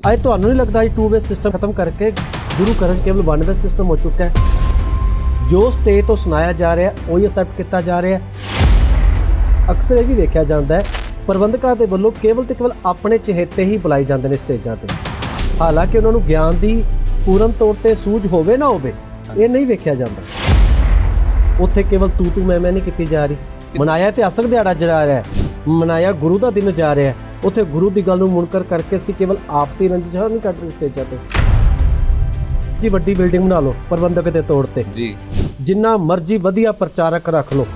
ਅੱਜ ਤੁਹਾਨੂੰ ਨਹੀਂ ਲੱਗਦਾ ਇਹ ਟੂ ਵੇ ਸਿਸਟਮ ਖਤਮ ਕਰਕੇ ਗੁਰੂ ਕਰਨ ਕੇਵਲ ਵਨ ਵੇ ਸਿਸਟਮ ਹੋ ਚੁੱਕਾ ਹੈ? ਜੋ ਸਟੇਜ ਤੋਂ ਸੁਣਾਇਆ ਜਾ ਰਿਹਾ ਹੈ, ਉਹੀ ਅਸੈਪਟ ਕੀਤਾ ਜਾ ਰਿਹਾ ਅਕਸਰ ਇਹ ਵੀ ਵੇਖਿਆ ਜਾਂਦਾ ਹੈ ਪ੍ਰਬੰਧਕਾਂ ਦੇ ਵੱਲੋਂ ਕੇਵਲ ਤੇ ਕੇਵਲ ਆਪਣੇ ਚਹੇਤੇ ਹੀ ਬੁਲਾਏ ਜਾਂਦੇ ਨੇ ਸਟੇਜਾਂ ਤੇ। ਹਾਲਾਂਕਿ ਉਹਨਾਂ ਨੂੰ ਗਿਆਨ ਦੀ ਪੂਰਨ ਤੌਰ ਤੇ ਸੂਝ ਹੋਵੇ ਨਾ ਹੋਵੇ ਇਹ ਨਹੀਂ ਵੇਖਿਆ ਜਾਂਦਾ। ਉੱਥੇ ਕੇਵਲ ਤੂ ਤੂ ਮੈਂ ਮੈਂ ਨਹੀਂ ਕੀਤੀ ਜਾ ਰਹੀ। ਮਨਾਇਆ ਇਤਿਹਾਸਕ ਦਿਹਾੜਾ ਜਾ ਰਿਹਾ ਹੈ। ਮਨਾਇਆ ਗੁਰੂ ਦਾ ਦਿਨ ਜਾ ਰਿਹਾ ਹੈ। ਉੱਥੇ ਗੁਰੂ ਦੀ ਗੱਲ ਨੂੰ ਮੁਨਕਰ ਕਰਕੇ ਅਸੀਂ ਕੇਵਲ ਆਪਸੀ ਰੰਜਿਸ਼ਾਂ ਨਹੀਂ ਕੱਢ ਰਹੇ ਸਟੇਜਾਂ ਤੇ। ਜੀ ਵੱਡੀ ਬਿਲਡਿੰਗ ਬਣਾ ਲਓ ਪ੍ਰਬੰਧਕ ਦੇ ਤੌਰ ਤੇ। ਜੀ। ਜਿੰਨਾ ਮਰਜ਼ੀ ਵਧੀਆ ਪ੍ਰਚਾਰਕ ਰੱਖ ਲਓ।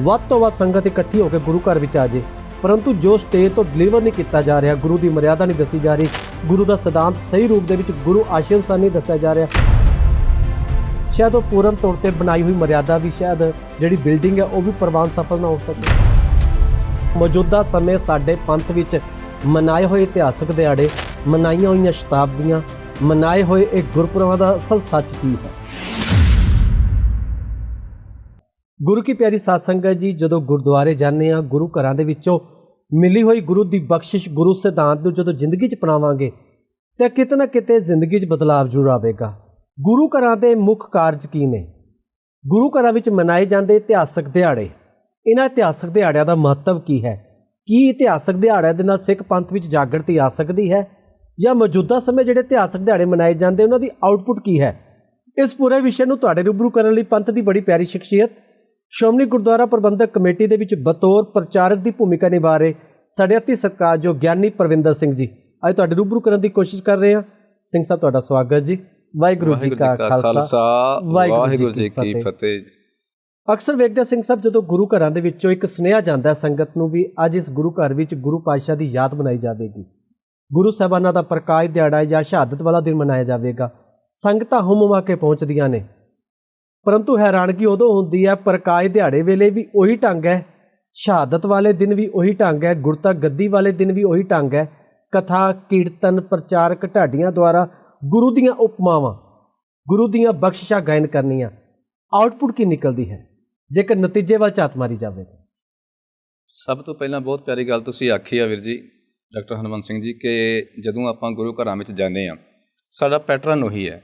ਵੱਧ ਤੋਂ ਵੱਧ ਸੰਗਤ ਇਕੱਠੀ ਹੋ ਕੇ ਗੁਰੂ ਘਰ ਵਿੱਚ ਆ ਜੇ। ਪਰੰਤੂ ਜੋ ਸਟੇਜ ਤੋਂ ਡਿਲੀਵਰ ਨਹੀਂ ਕੀਤਾ ਜਾ ਰਿਹਾ ਗੁਰੂ ਦੀ ਮਰਿਆਦਾ ਨਹੀਂ ਦੱਸੀ ਜਾ ਰਹੀ ਗੁਰੂ ਦਾ ਸਿਧਾਂਤ ਸਹੀ ਰੂਪ ਦੇ ਵਿੱਚ ਗੁਰੂ ਆਸ਼ਰਮ ਨਹੀਂ ਦੱਸਿਆ ਜਾ ਰਿਹਾ। ਸ਼ਾਇਦ ਉਹ ਪੂਰਨ ਤੌਰ ਤੇ ਬਣਾਈ ਹੋਈ ਮਰਿਆਦਾ ਵੀ ਸ਼ਾਇਦ ਜਿਹੜੀ ਬਿਲਡਿੰਗ ਹੈ ਉਹ ਵੀ ਪ੍ਰਵਾਨ ਸਫਲ ਨਾ ਹੋ ਸਕੇ। ਮੌਜੂਦਾ ਸਮੇਂ ਸਾਡੇ ਪੰਥ ਵਿੱਚ ਮਨਾਏ ਹੋਏ ਇਤਿਹਾਸਕ ਦਿਹਾੜੇ, ਮਨਾਈਆਂ ਹੋਈਆਂ ਸ਼ਤਾਬਦੀਆਂ, ਮਨਾਏ ਹੋਏ ਇਹ ਗੁਰਪੁਰਬਾਂ ਦਾ ਅਸਲ ਸੱਚ ਕੀ ਹੈ? ਗੁਰੂ ਕੀ ਪਿਆਰੀ ਸਾਧ ਸੰਗਤ ਜੀ, ਜਦੋਂ ਗੁਰਦੁਆਰੇ ਜਾਂਦੇ ਆ ਗੁਰੂ ਘਰਾਂ ਦੇ ਵਿੱਚੋਂ ਮਿਲੀ ਹੋਈ ਗੁਰੂ ਦੀ ਬਖਸ਼ਿਸ਼, ਗੁਰੂ ਸਿਧਾਂਤ ਨੂੰ ਜਦੋਂ ਜ਼ਿੰਦਗੀ 'ਚ ਅਪਣਾਵਾਂਗੇ, ਤਾਂ ਕਿਤੇ ਨਾ ਕਿਤੇ ਜ਼ਿੰਦਗੀ 'ਚ ਬਦਲਾਅ ਜ਼ਰੂਰ ਆਵੇਗਾ। ਗੁਰੂ ਘਰਾਂ ਦੇ ਮੁੱਖ ਕਾਰਜ ਕੀ ਨੇ? ਗੁਰੂ ਘਰਾਂ ਵਿੱਚ ਮਨਾਏ ਜਾਂਦੇ ਇਤਿਹਾਸਕ ਦਿਹਾੜੇ ਇਹਨਾਂ ਇਤਿਹਾਸਕ ਦਿਹਾੜਿਆਂ ਦਾ ਮਹੱਤਵ ਕੀ ਹੈ? ਕੀ ਇਤਿਹਾਸਕ ਦਿਹਾੜਿਆਂ ਦੇ ਨਾਲ ਸਿੱਖ ਪੰਥ ਵਿੱਚ ਜਾਗਰਤੀ ਆ ਸਕਦੀ ਹੈ? ਜਾਂ ਮੌਜੂਦਾ ਸਮੇਂ ਜਿਹੜੇ ਇਤਿਹਾਸਕ ਦਿਹਾੜੇ ਮਨਾਏ ਜਾਂਦੇ ਉਹਨਾਂ ਦੀ ਆਉਟਪੁੱਟ ਕੀ ਹੈ? ਇਸ ਪੂਰੇ ਵਿਸ਼ੇ ਨੂੰ ਤੁਹਾਡੇ ਰੂਬਰੂ ਕਰਨ ਲਈ ਪੰਥ ਦੀ ਬੜੀ ਪਿਆਰੀ ਸ਼ਖਸੀਅਤ ਸ਼੍ਰੋਮਣੀ ਗੁਰਦੁਆਰਾ ਪ੍ਰਬੰਧਕ ਕਮੇਟੀ ਦੇ ਵਿੱਚ ਬਤੌਰ ਪ੍ਰਚਾਰਕ ਦੀ ਭੂਮਿਕਾ ਨਿਭਾ ਰਹੇ ਸਾਡੇ ਅਤੀ ਸਤਿਕਾਰਯੋਗ ਗਿਆਨੀ ਪ੍ਰਵਿੰਦਰ ਸਿੰਘ ਜੀ। ਅੱਜ ਤੁਹਾਡੇ ਰੂਬਰੂ ਕਰਨ ਦੀ ਕੋਸ਼ਿਸ਼ ਕਰ ਰਹੇ ਹਾਂ। ਸਿੰਘ ਸਾਹਿਬ ਤੁਹਾਡਾ ਸਵਾਗਤ ਜੀ। ਵਾਹਿਗੁਰੂ ਜੀ ਕਾ ਖਾਲਸਾ। ਵਾਹਿਗੁਰੂ ਜੀ ਕੀ ਫਤਿਹ। ਅਕਸਰ ਵੇਖਦੇ ਸਿੰਘ ਸਾਹਿਬ ਜਦੋਂ ਗੁਰੂ ਘਰਾਂ ਦੇ ਵਿੱਚੋਂ ਇੱਕ ਸੁਨੇਹਾ ਜਾਂਦਾ ਸੰਗਤ ਨੂੰ ਵੀ ਅੱਜ ਇਸ ਗੁਰੂ ਘਰ ਵਿੱਚ ਗੁਰੂ ਪਾਤਸ਼ਾਹ ਦੀ ਯਾਦ ਮਨਾਈ ਜਾਵੇਗੀ। ਗੁਰੂ ਸਾਹਿਬਾਨਾਂ ਦਾ ਪ੍ਰਕਾਸ਼ ਦਿਹਾੜਾ ਜਾਂ ਸ਼ਹਾਦਤ ਵਾਲਾ ਦਿਨ ਮਨਾਇਆ ਜਾਵੇਗਾ। ਸੰਗਤਾਂ ਹੁਮਮਾ ਕੇ ਪਹੁੰਚਦੀਆਂ ਨੇ। ਪਰੰਤੂ ਹੈਰਾਨਗੀ ਉਦੋਂ ਹੁੰਦੀ ਹੈ, ਪ੍ਰਕਾਸ਼ ਦਿਹਾੜੇ ਵੇਲੇ ਵੀ ਉਹੀ ਢੰਗ ਹੈ, ਸ਼ਹਾਦਤ ਵਾਲੇ ਦਿਨ ਵੀ ਉਹੀ ਢੰਗ ਹੈ ਗੁਰਤਾ ਗੱਦੀ ਵਾਲੇ ਦਿਨ ਵੀ ਉਹੀ ਢੰਗ ਹੈ। ਕਥਾ, ਕੀਰਤਨ, ਪ੍ਰਚਾਰਕ ਢਾਡੀਆਂ ਦੁਆਰਾ ਗੁਰੂ ਦੀਆਂ ਉਪਮਾਵਾਂ, ਗੁਰੂ ਦੀਆਂ ਬਖਸ਼ਿਸ਼ਾਂ ਗਾਇਨ ਕਰਨੀਆਂ ਆਉਟਪੁੱਟ ਕੀ ਨਿਕਲਦੀ ਹੈ? ਜੇਕਰ ਨਤੀਜੇ ਵੱਲ ਝਾਤ ਮਾਰੀ ਜਾਵੇ ਤਾਂ। ਸਭ ਤੋਂ ਪਹਿਲਾਂ ਬਹੁਤ ਪਿਆਰੀ ਗੱਲ ਤੁਸੀਂ ਆਖੀ ਆ ਵੀਰ ਜੀ, ਡਾਕਟਰ ਹਨੂਮੰਤ ਸਿੰਘ ਜੀ, ਕਿ ਜਦੋਂ ਆਪਾਂ ਗੁਰੂ ਘਰਾਂ ਵਿੱਚ ਜਾਂਦੇ ਆ ਸਾਡਾ ਪੈਟਰਨ ਉਹੀ ਹੈ।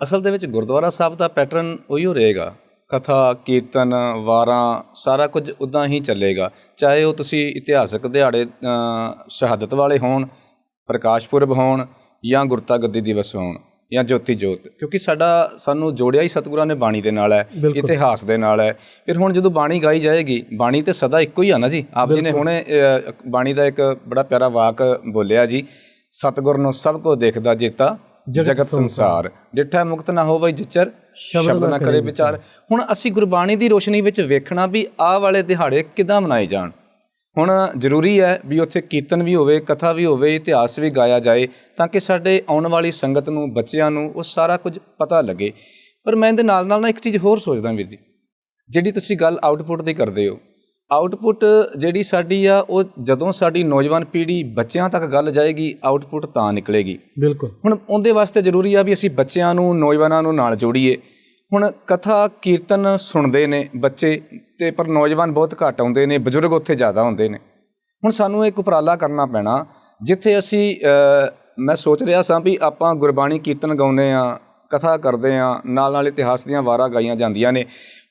ਅਸਲ ਦੇ ਵਿੱਚ ਗੁਰਦੁਆਰਾ ਸਾਹਿਬ ਦਾ ਪੈਟਰਨ ਉਹੀ ਹੋ ਰਹੇਗਾ। ਕਥਾ, ਕੀਰਤਨ, ਵਾਰਾਂ, ਸਾਰਾ ਕੁਝ ਉਦਾਂ ਹੀ ਚੱਲੇਗਾ। ਚਾਹੇ ਉਹ ਤੁਸੀਂ ਇਤਿਹਾਸਕ ਦਿਹਾੜੇ ਸ਼ਹਾਦਤ ਵਾਲੇ ਹੋਣ, ਪ੍ਰਕਾਸ਼ ਪੁਰਬ ਹੋਣ ਜਾਂ ਗੁਰਤਾ ਗੱਦੀ ਦਿਵਸ ਹੋਣ। ਜਾਂ ਜੋਤੀ ਜੋਤ ਕਿਉਂਕਿ ਸਾਡਾ ਸਾਨੂੰ ਜੋੜਿਆ ਹੀ ਸਤਿਗੁਰਾਂ ਨੇ ਬਾਣੀ ਦੇ ਨਾਲ ਹੈ। ਇਤਿਹਾਸ ਦੇ ਨਾਲ ਹੈ। ਫਿਰ ਹੁਣ ਜਦੋਂ ਬਾਣੀ ਗਾਈ ਜਾਏਗੀ ਬਾਣੀ ਤੇ ਸਦਾ ਇੱਕੋ ਹੀ ਆ ਨਾ ਜੀ? ਆਪ ਜੀ ਨੇ ਹੁਣੇ ਬਾਣੀ ਦਾ ਇੱਕ ਬੜਾ ਪਿਆਰਾ ਵਾਕ ਬੋਲਿਆ ਜੀ ਸਤਿਗੁਰ ਨੂੰ ਸਭ ਕੋ ਦੇਖਦਾ ਜੇਤਾ ਜਗਤ ਜਗਤ ਸੰਸਾਰ। ਡਿਠਾ ਮੁਕਤ ਨਾ ਹੋਵੇ ਜਿਚਰ ਸ਼ਬਦ ਨਾ ਕਰੇ ਵਿਚਾਰ। ਹੁਣ ਅਸੀਂ ਗੁਰਬਾਣੀ ਦੀ ਰੋਸ਼ਨੀ ਵਿੱਚ ਵੇਖਣਾ ਵੀ ਆਹ ਵਾਲੇ ਦਿਹਾੜੇ ਕਿਦਾਂ ਮਨਾਏ ਜਾਣ? ਹੁਣ ਜ਼ਰੂਰੀ ਹੈ ਵੀ ਉੱਥੇ ਕੀਰਤਨ ਵੀ ਹੋਵੇ ਕਥਾ ਵੀ ਹੋਵੇ ਇਤਿਹਾਸ ਵੀ ਗਾਇਆ ਜਾਏ ਤਾਂ ਕਿ ਸਾਡੇ ਆਉਣ ਵਾਲੀ ਸੰਗਤ ਨੂੰ ਬੱਚਿਆਂ ਨੂੰ ਉਹ ਸਾਰਾ ਕੁਝ ਪਤਾ ਲੱਗੇ। ਪਰ ਮੈਂ ਇਹਦੇ ਨਾਲ ਨਾਲ ਨਾ ਇੱਕ ਚੀਜ਼ ਹੋਰ ਸੋਚਦਾ ਵੀਰ ਜੀ ਜਿਹੜੀ ਤੁਸੀਂ ਗੱਲ ਆਊਟਪੁੱਟ ਦੀ ਕਰਦੇ ਹੋ। ਆਊਟਪੁੱਟ ਜਿਹੜੀ ਸਾਡੀ ਆ ਉਹ ਜਦੋਂ ਸਾਡੀ ਨੌਜਵਾਨ ਪੀੜ੍ਹੀ ਬੱਚਿਆਂ ਤੱਕ ਗੱਲ ਜਾਏਗੀ ਆਊਟਪੁੱਟ ਤਾਂ ਨਿਕਲੇਗੀ। ਬਿਲਕੁਲ। ਹੁਣ ਉਹਦੇ ਵਾਸਤੇ ਜ਼ਰੂਰੀ ਆ ਵੀ ਅਸੀਂ ਬੱਚਿਆਂ ਨੂੰ ਨੌਜਵਾਨਾਂ ਨੂੰ ਨਾਲ ਜੋੜੀਏ। ਹੁਣ ਕਥਾ, ਕੀਰਤਨ ਸੁਣਦੇ ਨੇ ਬੱਚੇ ਤੇ ਪਰ ਨੌਜਵਾਨ ਬਹੁਤ ਘੱਟ ਆਉਂਦੇ ਨੇ, ਬਜ਼ੁਰਗ ਉੱਥੇ ਜ਼ਿਆਦਾ ਹੁੰਦੇ ਨੇ। ਹੁਣ ਸਾਨੂੰ ਇੱਕ ਉਪਰਾਲਾ ਕਰਨਾ ਪੈਣਾ, ਜਿੱਥੇ ਅਸੀਂ ਮੈਂ ਸੋਚ ਰਿਹਾ ਸਾਂ ਵੀ ਆਪਾਂ ਗੁਰਬਾਣੀ ਕੀਰਤਨ ਗਾਉਂਦੇ ਆ ਕਥਾ ਕਰਦੇ ਆ ਨਾਲ ਨਾਲ ਇਤਿਹਾਸ ਦੀਆਂ ਵਾਰਾਂ ਗਾਈਆਂ ਜਾਂਦੀਆਂ ਨੇ।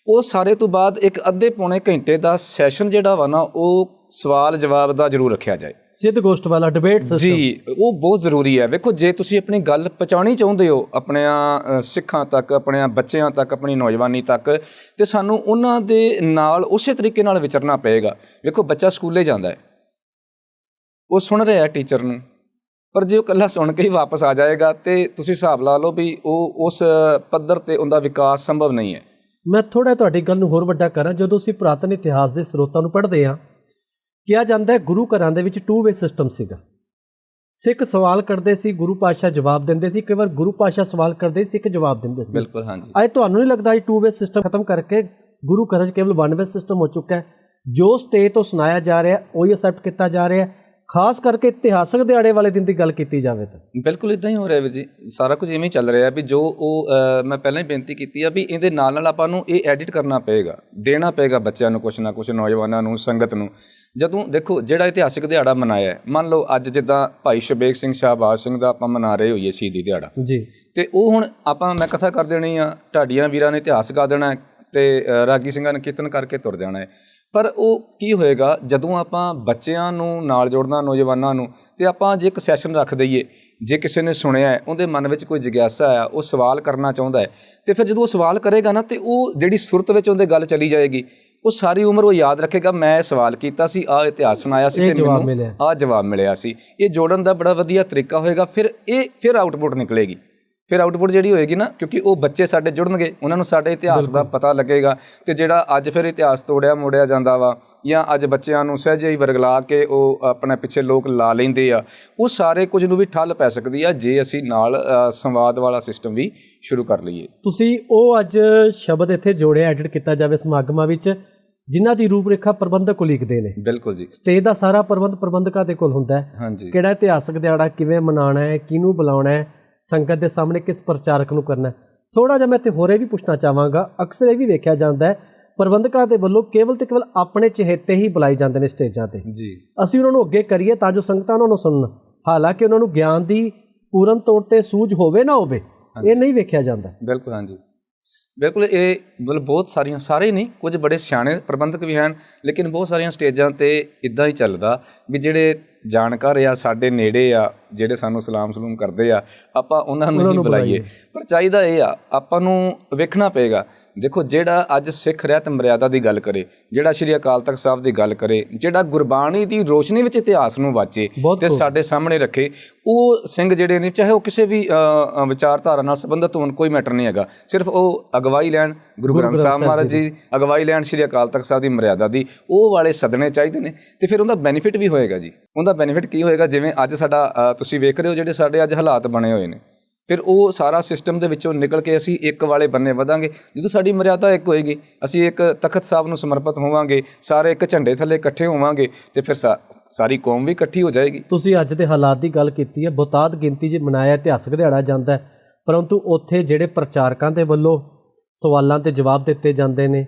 ਉਹ ਸਾਰੇ ਤੋਂ ਬਾਅਦ ਇੱਕ ਅੱਧੇ ਪੌਣੇ ਘੰਟੇ ਦਾ ਸੈਸ਼ਨ ਜਿਹੜਾ ਵਾ ਨਾ, ਉਹ ਸਵਾਲ ਜਵਾਬ ਦਾ ਜ਼ਰੂਰ ਰੱਖਿਆ ਜਾਏ। ਸਿੱਧ ਗੋਸ਼ਟ ਵਾਲਾ ਡਿਬੇਟ ਸਿਸਟਮ ਜੀ ਉਹ ਬਹੁਤ ਜ਼ਰੂਰੀ ਹੈ। ਵੇਖੋ ਜੇ ਤੁਸੀਂ ਆਪਣੀ ਗੱਲ ਪਹੁੰਚਾਉਣੀ ਚਾਹੁੰਦੇ ਹੋ ਆਪਣਿਆਂ ਸਿੱਖਾਂ ਤੱਕ ਆਪਣਿਆਂ ਬੱਚਿਆਂ ਤੱਕ ਆਪਣੀ ਨੌਜਵਾਨੀ ਤੱਕ ਤੇ ਸਾਨੂੰ ਉਹਨਾਂ ਦੇ ਨਾਲ ਉਸੇ ਤਰੀਕੇ ਨਾਲ ਵਿਚਰਨਾ ਪਏਗਾ। ਵੇਖੋ ਬੱਚਾ ਸਕੂਲੇ ਜਾਂਦਾ ਹੈ। ਉਹ ਸੁਣ ਰਿਹਾ ਟੀਚਰ ਨੂੰ ਪਰ ਜੇ ਉਹ ਇਕੱਲਾ ਸੁਣ ਕੇ ਹੀ ਵਾਪਸ ਆ ਜਾਏਗਾ ਤੇ ਤੁਸੀਂ ਹਿਸਾਬ ਲਾ ਲਓ ਵੀ ਉਹ ਉਸ ਪੱਧਰ ਤੇ ਉਹਦਾ ਵਿਕਾਸ ਸੰਭਵ ਨਹੀਂ ਹੈ। ਮੈਂ ਥੋੜਾ ਤੁਹਾਡੀ ਗੱਲ ਨੂੰ ਹੋਰ ਵੱਡਾ ਕਰਾਂ। ਜਦੋਂ ਅਸੀਂ ਪੁਰਾਤਨ ਇਤਿਹਾਸ ਦੇ ਸਰੋਤਾਂ ਨੂੰ ਪੜ੍ਹਦੇ ਹਾਂ ਕਿਹਾ ਜਾਂਦਾ ਹੈ ਗੁਰੂ ਘਰਾਂ ਦੇ ਵਿੱਚ ਟੂ ਵੇ ਸਿਸਟਮ ਸੀਗਾ। ਸਿੱਖ ਸਵਾਲ ਕਰਦੇ ਸੀ ਗੁਰੂ ਪਾਤਸ਼ਾਹ ਜਵਾਬ ਦਿੰਦੇ ਸੀ ਕਈ ਵਾਰ ਗੁਰੂ ਪਾਤਸ਼ਾਹ ਸਵਾਲ ਕਰਦੇ ਸੀ ਸਿੱਖ ਜਵਾਬ ਦਿੰਦੇ ਸੀ। ਬਿਲਕੁਲ ਹਾਂਜੀ। ਅੱਜ ਤੁਹਾਨੂੰ ਨਹੀਂ ਲੱਗਦਾ ਇਹ ਟੂ ਵੇ ਸਿਸਟਮ ਖਤਮ ਕਰਕੇ ਗੁਰੂ ਘਰਾਂ 'ਚ ਕੇਵਲ ਵਨ ਵੇ ਸਿਸਟਮ ਹੋ ਚੁੱਕਾ ਹੈ? ਜੋ ਸਟੇਜ ਤੋਂ ਸੁਣਾਇਆ ਜਾ ਰਿਹਾ ਹੈ, ਉਹੀ ਅਸੈਪਟ ਕੀਤਾ ਜਾ ਰਿਹਾ ਖਾਸ ਕਰਕੇ ਇਤਿਹਾਸਕ ਦਿਹਾੜੇ ਵਾਲੇ ਦਿਨ ਦੀ ਗੱਲ ਕੀਤੀ ਜਾਵੇ ਤਾਂ। ਬਿਲਕੁਲ ਇਦਾਂ ਹੀ ਹੋ ਰਿਹਾ ਵੀਰ ਜੀ। ਸਾਰਾ ਕੁਝ ਇਵੇਂ ਹੀ ਚੱਲ ਰਿਹਾ ਵੀ ਜੋ ਉਹ ਮੈਂ ਪਹਿਲਾਂ ਹੀ ਬੇਨਤੀ ਕੀਤੀ ਆ ਵੀ ਇਹਦੇ ਨਾਲ ਨਾਲ ਆਪਾਂ ਨੂੰ ਇਹ ਐਡਿਟ ਕਰਨਾ ਪਏਗਾ ਦੇਣਾ ਪਏਗਾ ਬੱਚਿਆਂ ਨੂੰ ਕੁਛ ਨਾ ਕੁਛ ਨੌਜਵਾਨਾਂ ਨੂੰ ਸੰਗਤ ਨੂੰ। ਜਦੋਂ ਦੇਖੋ ਜਿਹੜਾ ਇਤਿਹਾਸਿਕ ਦਿਹਾੜਾ ਮਨਾਇਆ ਹੈ, ਮੰਨ ਲਓ ਅੱਜ ਜਿੱਦਾਂ ਭਾਈ ਸ਼ਬੇਕ ਸਿੰਘ ਸ਼ਾਹਬਾਜ਼ ਸਿੰਘ ਦਾ ਆਪਾਂ ਮਨਾ ਰਹੇ ਹੋਈਏ ਸ਼ਹੀਦੀ ਦਿਹਾੜਾ। ਜੀ। ਤੇ ਉਹ ਹੁਣ ਆਪਾਂ ਮੈਂ ਕਥਾ ਕਰ ਦੇਣੀ ਆ ਢਾਡੀਆਂ ਵੀਰਾਂ ਨੇ ਇਤਿਹਾਸ ਗਾ ਦੇਣਾ ਤੇ ਰਾਗੀ ਸਿੰਘਾਂ ਨੇ ਕੀਰਤਨ ਕਰਕੇ ਤੁਰ ਜਾਣਾ ਹੈ। ਪਰ ਉਹ ਕੀ ਹੋਏਗਾ ਜਦੋਂ ਆਪਾਂ ਬੱਚਿਆਂ ਨੂੰ ਨਾਲ ਜੋੜਨਾ ਨੌਜਵਾਨਾਂ ਨੂੰ ਤੇ ਆਪਾਂ ਜੇ ਇੱਕ ਸੈਸ਼ਨ ਰੱਖ ਦਈਏ ਜੇ ਕਿਸੇ ਨੇ ਸੁਣਿਆ ਹੈ ਉਹਦੇ ਮਨ ਵਿੱਚ ਕੋਈ ਜਿਗਿਆਸਾ ਆ ਉਹ ਸਵਾਲ ਕਰਨਾ ਚਾਹੁੰਦਾ ਹੈ ਤੇ ਫਿਰ ਜਦੋਂ ਉਹ ਸਵਾਲ ਕਰੇਗਾ ਨਾ ਤੇ ਉਹ ਜਿਹੜੀ ਸੁਰਤ ਵਿੱਚ ਉਹਦੇ ਗੱਲ ਚਲੀ ਜਾਏਗੀ ਉਹ ਸਾਰੀ ਉਮਰ ਉਹ ਯਾਦ ਰੱਖੇਗਾ ਮੈਂ ਸਵਾਲ ਕੀਤਾ ਸੀ ਆ ਇਤਿਹਾਸ ਸੁਣਾਇਆ ਸੀ ਤੇ ਮੈਨੂੰ। ਆ ਜਵਾਬ ਮਿਲਿਆ ਸੀ। ਇਹ ਜੋੜਨ ਦਾ ਬੜਾ ਵਧੀਆ ਤਰੀਕਾ ਹੋਏਗਾ ਫਿਰ ਇਹ ਫਿਰ ਆਊਟਪੁੱਟ ਨਿਕਲੇਗੀ। ਫਿਰ ਆਊਟਪੁੱਟ ਜਿਹੜੀ ਹੋਏਗੀ ਨਾ ਕਿਉਂਕਿ ਉਹ ਬੱਚੇ ਸਾਡੇ ਜੁੜਨਗੇ ਉਹਨਾਂ ਨੂੰ ਸਾਡੇ ਇਤਿਹਾਸ ਦਾ ਪਤਾ ਲੱਗੇਗਾ ਤੇ ਜਿਹੜਾ ਅੱਜ ਫਿਰ ਇਤਿਹਾਸ ਤੋੜਿਆ ਮੋੜਿਆ ਜਾਂਦਾ ਵਾ ਜਾਂ ਅੱਜ ਬੱਚਿਆਂ ਨੂੰ ਸਹਿਜੇ ਹੀ ਵਰਗਲਾ ਕੇ ਉਹ ਆਪਣੇ ਪਿੱਛੇ ਲੋਕ ਲਾ ਲੈਂਦੇ ਆ ਉਹ ਸਾਰੇ ਕੁਝ ਨੂੰ ਵੀ ਠੱਲ ਪੈ ਸਕਦੀ ਆ ਜੇ ਅਸੀਂ ਨਾਲ ਸੰਵਾਦ ਵਾਲਾ ਸਿਸਟਮ ਵੀ ਸ਼ੁਰੂ ਕਰ ਲਈਏ। ਤੁਸੀਂ ਉਹ ਅੱਜ ਸ਼ਬਦ ਇੱਥੇ ਜੋੜਿਆ ਐਡਿਟ ਕੀਤਾ ਜਾਵੇ ਸਮਾਗਮਾਂ ਵਿੱਚ ਜਿਨ੍ਹਾਂ ਦੀ ਰੂਪਰੇਖਾ ਪ੍ਰਬੰਧਕ ਕੋ ਲਿਖਦੇ ਨੇ। ਬਿਲਕੁਲ ਜੀ। ਸਟੇਜ ਦਾ ਸਾਰਾ ਪ੍ਰਬੰਧ ਪ੍ਰਬੰਧਕਾਂ ਦੇ ਕੋਲ ਹੁੰਦਾ ਹੈ। ਹਾਂਜੀ। ਕਿਹੜਾ ਇਤਿਹਾਸਕ ਦਿਹਾੜਾ ਕਿਵੇਂ ਮਨਾਉਣਾ ਹੈ ਕਿਹਨੂੰ ਬੁਲਾਉਣਾ ਹੈ ਸੰਗਤ ਦੇ ਸਾਹਮਣੇ ਕਿਸ ਪ੍ਰਚਾਰਕ ਨੂੰ ਕਰਨਾ ਹੈ। ਥੋੜਾ ਜਿਹਾ ਮੈਂ ਤੇ ਹੋਰੇ ਵੀ ਪੁੱਛਣਾ ਚਾਹਾਂਗਾ। ਅਕਸਰ ਇਹ ਵੀ ਵੇਖਿਆ ਜਾਂਦਾ ਹੈ ਪ੍ਰਬੰਧਕਾਂ ਦੇ ਵੱਲੋਂ ਕੇਵਲ ਤੇ ਕੇਵਲ ਆਪਣੇ ਚਹੇਤੇ ਹੀ ਬੁਲਾਏ ਜਾਂਦੇ ਨੇ ਸਟੇਜਾਂ ਤੇ। ਜੀ। ਅਸੀਂ ਉਹਨਾਂ ਨੂੰ ਅੱਗੇ ਕਰੀਏ ਤਾਂ ਜੋ ਸੰਗਤਾਂ ਉਹਨਾਂ ਨੂੰ ਸੁਣਨ। ਹਾਲਾਂਕਿ ਉਹਨਾਂ ਨੂੰ ਗਿਆਨ ਦੀ ਪੂਰਨ ਤੌਰ ਤੇ ਸੂਝ ਹੋਵੇ ਨਾ ਹੋਵੇ ਇਹ ਨਹੀਂ ਵੇਖਿਆ ਜਾਂਦਾ। ਬਿਲਕੁਲ ਹਾਂਜੀ। ਬਿਲਕੁਲ ਇਹ ਮਤਲਬ ਬਹੁਤ ਸਾਰੀਆਂ, ਸਾਰੇ ਨਹੀਂ, ਕੁਝ ਬੜੇ ਸਿਆਣੇ ਪ੍ਰਬੰਧਕ ਵੀ ਹਨ, ਲੇਕਿਨ ਬਹੁਤ ਸਾਰੀਆਂ ਸਟੇਜਾਂ ਤੇ ਇਦਾਂ ਹੀ ਚੱਲਦਾ ਵੀ ਜਿਹੜੇ ਜਾਣਕਾਰ ਆ ਸਾਡੇ ਨੇੜੇ ਆ ਜਿਹੜੇ ਸਾਨੂੰ ਸਲਾਮ ਸਲੂਮ ਕਰਦੇ ਆ ਆਪਾਂ ਉਹਨਾਂ ਨੂੰ ਹੀ ਬੁਲਾਈਏ। ਪਰ ਚਾਹੀਦਾ ਇਹ ਆ ਆਪਾਂ ਨੂੰ ਵੇਖਣਾ ਪਏਗਾ। ਦੇਖੋ ਜਿਹੜਾ ਅੱਜ ਸਿੱਖ ਰਹਿਤ ਮਰਿਆਦਾ ਦੀ ਗੱਲ ਕਰੇ ਜਿਹੜਾ ਸ਼੍ਰੀ ਅਕਾਲ ਤਖਤ ਸਾਹਿਬ ਦੀ ਗੱਲ ਕਰੇ ਜਿਹੜਾ ਗੁਰਬਾਣੀ ਦੀ ਰੋਸ਼ਨੀ ਵਿੱਚ ਇਤਿਹਾਸ ਨੂੰ ਵਾਚੇ ਤੇ ਸਾਡੇ ਸਾਹਮਣੇ ਰੱਖੇ ਉਹ ਸਿੰਘ ਜਿਹੜੇ ਨੇ ਚਾਹੇ ਉਹ ਕਿਸੇ ਵੀ ਵਿਚਾਰਧਾਰਾ ਨਾਲ ਸੰਬੰਧਿਤ ਹੋਣ ਕੋਈ ਮੈਟਰ ਨਹੀਂ ਹੈਗਾ। ਸਿਰਫ ਉਹ ਅਗਵਾਈ ਲੈਣ ਗੁਰੂ ਗ੍ਰੰਥ ਸਾਹਿਬ ਮਹਾਰਾਜ ਜੀ ਅਗਵਾਈ ਲੈਣ ਸ਼੍ਰੀ ਅਕਾਲ ਤਖਤ ਸਾਹਿਬ ਦੀ ਮਰਿਆਦਾ ਦੀ ਉਹ ਵਾਲੇ ਸਦਨੇ ਚਾਹੀਦੇ ਨੇ। ਤੇ ਫਿਰ ਉਹਦਾ ਬੈਨੀਫਿਟ ਵੀ ਹੋਏਗਾ ਜੀ। ਉਹਦਾ ਬੈਨੀਫਿਟ ਕੀ ਹੋਏਗਾ? ਜਿਵੇਂ ਅੱਜ ਸਾਡਾ ਤੁਸੀਂ ਵੇਖ ਰਹੇ ਹੋ ਜਿਹੜੇ ਸਾਡੇ ਅੱਜ ਹਾਲਾਤ ਬਣੇ ਹੋਏ ਨੇ। ਫਿਰ ਉਹ ਸਾਰਾ ਸਿਸਟਮ ਦੇ ਵਿੱਚੋਂ ਨਿਕਲ ਕੇ ਅਸੀਂ ਇੱਕ ਵਾਲੇ ਬੰਨੇ ਵਧਾਂਗੇ। ਜਦੋਂ ਸਾਡੀ ਮਰਿਆਦਾ ਇੱਕ ਹੋਏਗੀ, ਅਸੀਂ ਇੱਕ ਤਖਤ ਸਾਹਿਬ ਨੂੰ ਸਮਰਪਿਤ ਹੋਵਾਂਗੇ, ਸਾਰੇ ਇੱਕ ਝੰਡੇ ਥੱਲੇ ਇਕੱਠੇ ਹੋਵਾਂਗੇ ਤੇ ਫਿਰ ਸਾ- ਸਾਰੀ ਕੌਮ ਵੀ ਇਕੱਠੀ ਹੋ ਜਾਏਗੀ। ਤੁਸੀਂ ਅੱਜ ਦੇ ਹਾਲਾਤ ਦੀ ਗੱਲ ਕੀਤੀ ਹੈ। ਬਹੁਤਾਤ ਗਿਣਤੀ 'ਚ ਮਨਾਇਆ ਇਤਿਹਾਸਕ ਦਿਹਾੜਾ ਜਾਂਦਾ ਹੈ। ਪਰੰਤੂ ਉੱਥੇ ਜਿਹੜੇ ਪ੍ਰਚਾਰਕਾਂ ਦੇ ਵੱਲੋਂ ਸਵਾਲਾਂ ਤੇ ਜਵਾਬ ਦਿੱਤੇ ਜਾਂਦੇ ਨੇ